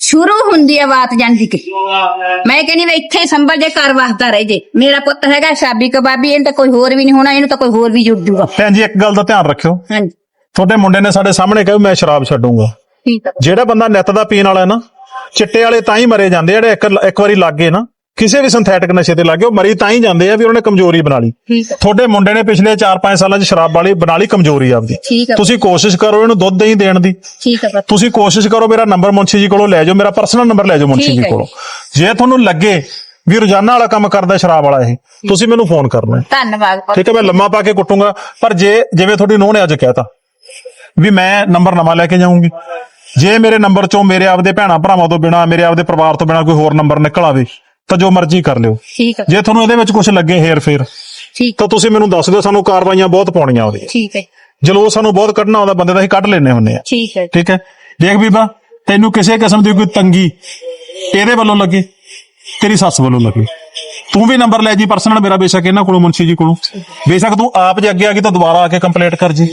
[SPEAKER 2] ਸ਼ੁਰੂ ਹੁੰਦੀ ਹੈ ਬਾਤ ਜਾਂਦੀ ਕਿ। ਮੈਂ ਕਹਿੰਦੀ ਵੀ ਇੱਥੇ ਸੰਭਲ ਜੇ ਘਰ ਵਸਦਾ ਰਹੇ ਜੇ। ਮੇਰਾ ਪੁੱਤ ਹੈਗਾ ਸ਼ਾਬੀ ਕਬਾਬੀ ਇਹਨੂੰ ਤਾਂ ਕੋਈ ਹੋਰ ਵੀ ਨਹੀਂ ਹੋਣਾ ਇਹਨੂੰ ਤਾਂ ਕੋਈ ਹੋਰ ਵੀ ਜੁੜ ਜੂਗਾ।
[SPEAKER 1] ਭੈਣ ਜੀ ਇੱਕ ਗੱਲ ਦਾ ਧਿਆਨ ਰੱਖਿਓ।
[SPEAKER 2] ਹਾਂਜੀ।
[SPEAKER 1] ਤੁਹਾਡੇ ਮੁੰਡੇ ਨੇ ਸਾਡੇ ਸਾਹਮਣੇ ਕਿਹਾ ਮੈਂ ਸ਼ਰਾਬ ਛੱਡੂੰਗਾ।
[SPEAKER 2] ਠੀਕ ਹੈ
[SPEAKER 1] ਜਿਹੜਾ ਬੰਦਾ ਨਿੱਤ ਦਾ ਪੀਣ ਵਾਲਾ ਹੈ ਨਾ ਚਿੱਟੇ ਵਾਲੇ ਤਾਂ ਹੀ ਮਰੇ ਜਾਂਦੇ ਆ, ਜਿਹੜੇ ਇੱਕ ਇੱਕ ਵਾਰੀ ਲੱਗ ਗਏ ਨਾ। ਕਿਸੇ ਵੀ ਸਿੰਥੈਟਿਕ ਨਸ਼ੇ ਤੇ ਲੱਗ ਉਹ ਮਰੀ ਤਾਂ ਹੀ ਜਾਂਦੇ ਆ ਵੀ ਉਹਨਾਂ ਨੇ ਕਮਜ਼ੋਰੀ ਬਣਾ ਲਈ।
[SPEAKER 2] ਠੀਕ ਹੈ
[SPEAKER 1] ਤੁਹਾਡੇ ਮੁੰਡੇ ਨੇ ਪਿਛਲੇ 4-5 ਸਾਲਾਂ 'ਚ ਸ਼ਰਾਬ ਵਾਲੀ ਬਣਾ ਲਈ ਕਮਜ਼ੋਰੀ ਆਪਦੀ।
[SPEAKER 2] ਠੀਕ ਹੈ
[SPEAKER 1] ਤੁਸੀਂ ਕੋਸ਼ਿਸ਼ ਕਰੋ ਇਹਨੂੰ ਦੁੱਧ ਦਹੀਂ ਦੇਣ ਦੀ।
[SPEAKER 2] ਠੀਕ ਹੈ ਪੁੱਤ।
[SPEAKER 1] ਤੁਸੀਂ ਕੋਸ਼ਿਸ਼ ਕਰੋ ਮੇਰਾ ਨੰਬਰ ਮੁੰਸ਼ੀ ਜੀ ਕੋਲੋਂ ਲੈ ਜਾਓ ਮੇਰਾ ਪਰਸਨਲ ਨੰਬਰ ਲੈ ਜਾਓ ਮੁੰਸ਼ੀ
[SPEAKER 2] ਠੀਕ
[SPEAKER 1] ਜੀ
[SPEAKER 2] ਹੈ
[SPEAKER 1] ਕੋਲੋਂ। ਜੇ ਤੁਹਾਨੂੰ ਲੱਗੇ ਵੀ ਰੋਜ਼ਾਨਾ ਵਾਲਾ ਕੰਮ ਕਰਦਾ ਸ਼ਰਾਬ ਵਾਲਾ ਇਹ ਤੁਸੀਂ ਮੈਨੂੰ ਫੋਨ ਕਰਨਾ ਹੈ।
[SPEAKER 2] ਧੰਨਵਾਦ ਪੁੱਤ।
[SPEAKER 1] ਠੀਕ ਹੈ ਮੈਂ ਲੰਮਾ ਪਾ ਕੇ ਕੁੱਟੂੰਗਾ ਪਰ ਜੇ ਜਿਵੇਂ ਤੁਹਾਡੀ ਨੂੰਹ ਨੇ ਅੱਜ ਕਹਿਤਾ ਵੀ ਮੈਂ ਨੰਬਰ ਨਵਾਂ ਲੈ ਕੇ ਜਾਊਂਗੀ ਜੇ ਮੇਰੇ ਨੰਬਰ ਚੋਂ ਮੇਰੇ ਆਪਦੇ ਭੈਣਾ ਭਰਾਵਾਂ ਤੋਂ ਬਿਨਾ ਮੇਰੇ ਆਪਦੇ ਪਰਿਵਾਰ ਤੋਂ ਬਿਨਾ ਕੋਈ ਹੋਰ ਨੰਬਰ ਨਿਕਲ ਆਵੇ ਤਾਂ ਜੋ ਮਰਜ਼ੀ ਕਰ ਲਿਓ।
[SPEAKER 2] ਠੀਕ ਹੈ।
[SPEAKER 1] ਜੇ ਤੁਹਾਨੂੰ ਇਹਦੇ ਵਿੱਚ ਕੁਝ ਲੱਗੇ ਹੇਰ ਫੇਰ
[SPEAKER 2] ਠੀਕ।
[SPEAKER 1] ਤਾਂ ਤੁਸੀਂ ਮੈਨੂੰ ਦੱਸ ਦਿਓ ਸਾਨੂੰ ਕਾਰਵਾਈਆਂ ਬਹੁਤ ਪਾਉਣੀਆਂ ਉਹਦੀਆਂ।
[SPEAKER 2] ਠੀਕ ਹੈ।
[SPEAKER 1] ਜਲੋ ਸਾਨੂੰ ਬਹੁਤ ਕੱਢਣਾ ਆਉਂਦਾ ਬੰਦੇ ਦਾ ਅਸੀਂ ਕੱਢ ਲੈਨੇ ਹੁੰਨੇ ਆ।
[SPEAKER 2] ਠੀਕ ਹੈ।
[SPEAKER 1] ਠੀਕ ਹੈ। ਦੇਖ ਬੀਬਾ ਤੈਨੂੰ ਕਿਸੇ ਕਿਸਮ ਦੀ ਕੋਈ ਤੰਗੀ ਇਹਦੇ ਵੱਲੋਂ ਲੱਗੇ ਤੇਰੀ ਸੱਸ ਵੱਲੋਂ ਲੱਗੇ। ਤੂੰ ਵੀ ਨੰਬਰ ਲੈ ਜੀ ਪਰਸਨਲ ਮੇਰਾ ਬੇਸ਼ੱਕ ਇਹਨਾਂ ਕੋਲੋਂ ਮੁੰਸ਼ੀ ਜੀ ਕੋਲੋਂ। ਬੇਸ਼ੱਕ ਤੂੰ ਆਪ ਜੇ ਅੱਗੇ ਆ ਗਈ ਤਾਂ ਦੁਬਾਰਾ ਆ ਕੇ ਕੰਪਲੀਟ ਕਰ ਜੀ।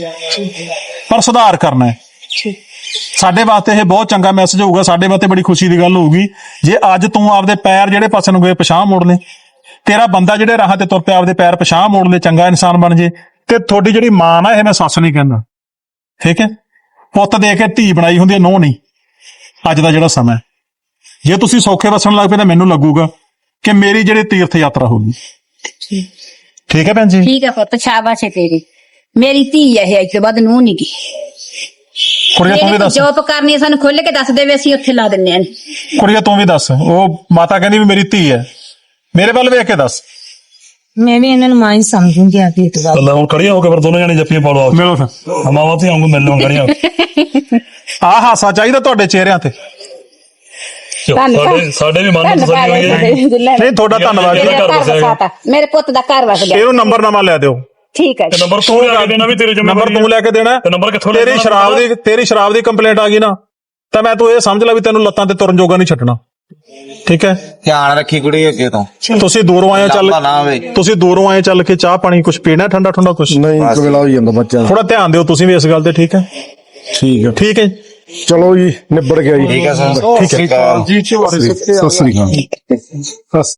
[SPEAKER 1] ਪਰ ਸੁਧਾਰ ਕਰਨਾ ਹੈ। ਸਾਡੇ ਵਾਸਤੇ ਇਹ ਬਹੁਤ ਚੰਗਾ ਮੈਸੇਜ ਹੋਊਗਾ ਸਾਡੇ ਵਾਸਤੇ ਬੜੀ ਖੁਸ਼ੀ ਦੀ ਗੱਲ ਹੋਊਗੀ। ਜੇ ਅੱਜ ਤੂੰ ਆਪਦੇ ਪੈਰ ਜਿਹੜੇ ਪਾਸੇ ਨੂੰ ਗਏ ਪਛਾਹ ਮੋੜ ਲੈ। ਤੇਰਾ ਬੰਦਾ ਜਿਹੜੇ ਰਾਹਾਂ ਤੇ ਤੁਰ ਪਿਆ ਆਪਦੇ ਪੈਰ ਪਛਾਹ ਮੋੜ ਲੈ ਚੰਗਾ ਇਨਸਾਨ ਬਣ ਜੇ। ਤੇ ਤੁਹਾਡੀ ਜਿਹੜੀ ਮਾਂ ਨਾ ਇਹ ਮੈਂ ਸੱਸ ਨਹੀਂ ਕਹਿੰਦਾ। ਠੀਕ ਹੈ? ਪੁੱਤ ਦੇ ਕੇ ਧੀ ਬਣਾਈ ਹੁੰਦੀ ਹੈ ਨੋ ਨਹੀਂ। ਅੱਜ ਦਾ ਜਿਹੜਾ ਸਮਾਂ। ਜੇ ਤੁਸੀਂ ਸੌਖੇ ਵਸਣ ਲੱਗ ਪਏ ਤਾਂ ਮੈਨੂੰ ਲੱਗੂਗਾ ਕਿ ਮੇਰੀ ਜਿਹੜੀ ਤੀਰਥ ਯਾਤਰਾ ਹੋਊਗੀ ਠੀਕ। ਹੈ ਭੈਣ ਜੀ?
[SPEAKER 2] ਠੀਕ ਹੈ ਪੁੱਤ ਸ਼ਾਬਾਸ਼ ਹੈ ਤੇਰੀ। ਮੇਰੀ ਧੀ ਹੈ ਇਹ ਅੱਜ ਤੋਂ ਬਾਅਦ ਨੂੰ ਨਹੀਂ ਗੀ
[SPEAKER 1] ਕੁੜੀਆਂ ਤੂੰ ਵੀ ਦੱਸ।
[SPEAKER 2] ਜੋਬ ਕਰਨੀ ਹੈ ਸਾਨੂੰ ਖੁੱਲ ਕੇ ਦੱਸ ਦੇਵੇ ਅਸੀਂ ਉੱਥੇ ਲਾ ਦਿੰਨੇ ਆਂ
[SPEAKER 1] ਕੁੜੀਆਂ ਤੂੰ ਵੀ ਦੱਸ। ਉਹ ਮਾਤਾ ਕਹਿੰਦੀ ਵੀ ਮੇਰੀ ਧੀ ਹੈ। ਮੇਰੇ ਵੱਲ ਵੇਖ ਕੇ ਦੱਸ।
[SPEAKER 3] ਮੈਂ ਵੀ ਇਹਨਾਂ ਨੂੰ ਮਾਂ ਹੀ ਸਮਝੂੰਗੀ ਆ ਦੀ ਗੱਲ
[SPEAKER 6] ਅੱਲਾ ਹੁਣ ਖੜੀਆਂ ਹੋ ਕੇ ਫਿਰ ਦੋਨੋਂ ਜਾਣੇ ਜੱਫੀਆਂ ਪਾ ਲਓ
[SPEAKER 1] ਮਿਲੋ ਫਿਰ।
[SPEAKER 6] ਮਾਵਾ ਤੇ ਆਉਂਗਾ ਮਿਲ ਖੜੀਆਂ
[SPEAKER 1] ਆਹ ਹਾਸਾ ਚਾਹੀਦਾ ਤੁਹਾਡੇ ਚਿਹਰਿਆਂ ਤੇ।
[SPEAKER 6] ਸਾਡੇ ਸਾਡੇ ਵੀ ਮਨ ਨੂੰ ਤਸੱਲੀ ਹੋਈ ਹੈ।
[SPEAKER 1] ਨਹੀਂ ਤੁਹਾਡਾ ਧੰਨਵਾਦ ਜੀ।
[SPEAKER 6] ਮੇਰਾ ਘਰ ਵਸਿਆ ਹੈਗਾ।
[SPEAKER 2] ਮੇਰੇ ਪੁੱਤ ਦਾ ਘਰ ਵਸ ਗਿਆ।
[SPEAKER 1] ਇਹਨੂੰ ਨੰਬਰ ਨਵਾਂ ਲੈ ਦਿਓ।
[SPEAKER 2] ਠੀਕ ਹੈ
[SPEAKER 6] ਤੇ ਨੰਬਰ ਤੂੰ ਲੈ ਕੇ ਦੇਣਾ ਵੀ ਤੇਰੇ
[SPEAKER 1] ਨੰਬਰ
[SPEAKER 6] ਜ਼ਿੰਮੇਵਾਰੀ
[SPEAKER 1] ਤੂੰ ਲੈ ਕੇ ਦੇਣਾ।
[SPEAKER 6] ਤੇ ਨੰਬਰ ਕਿੱਥੋਂ ਲੈ
[SPEAKER 1] ਤੇਰੀ? ਸ਼ਰਾਬ ਦੀ ਤੇਰੀ ਸ਼ਰਾਬ ਦੀ ਕੰਪਲੇਂਟ ਆ ਗਈ ਨਾ ਤਾਂ ਮੈਂ ਤੂੰ ਇਹ ਸਮਝ ਲੈ ਵੀ ਤੈਨੂੰ ਲੱਤਾਂ ਤੇ ਤੁਰਨ ਜੋਗਾ ਨਹੀਂ ਛੱਡਣਾ। ਠੀਕ ਹੈ?
[SPEAKER 5] ਧਿਆਨ ਰੱਖੀ ਕੁੜੀ ਅੱਗੇ ਤੋਂ।
[SPEAKER 1] ਤੁਸੀਂ ਦੂਰੋਂ ਆਏ। ਚੱਲ ਤੁਸੀਂ ਦੂਰੋਂ ਆਏ ਚੱਲ ਕੇ ਚਾਹ ਪਾਣੀ ਕੁਝ ਪੀਣਾ ਠੰਡਾ ਠੰਡਾ ਕੁਝ
[SPEAKER 4] ਨਹੀਂ ਕਵੇਲਾ ਹੋ ਜਾਂਦਾ ਬੱਚਿਆਂ ਦਾ।
[SPEAKER 1] ਥੋੜਾ ਧਿਆਨ ਦਿਓ ਤੁਸੀਂ ਵੀ ਇਸ ਗੱਲ ਤੇ ਠੀਕ ਹੈ?
[SPEAKER 4] ਠੀਕ ਹੈ।
[SPEAKER 1] ਠੀਕ ਹੈ।
[SPEAKER 4] ਚਲੋ ਜੀ ਨਿਬੜ ਗਿਆ ਜੀ।
[SPEAKER 5] ਠੀਕ ਹੈ ਸਰ।
[SPEAKER 1] ਠੀਕ ਹੈ।
[SPEAKER 5] ਹੈ
[SPEAKER 4] ਸਤਿ ਸ੍ਰੀ ਅਕਾਲ। ਸਤਿ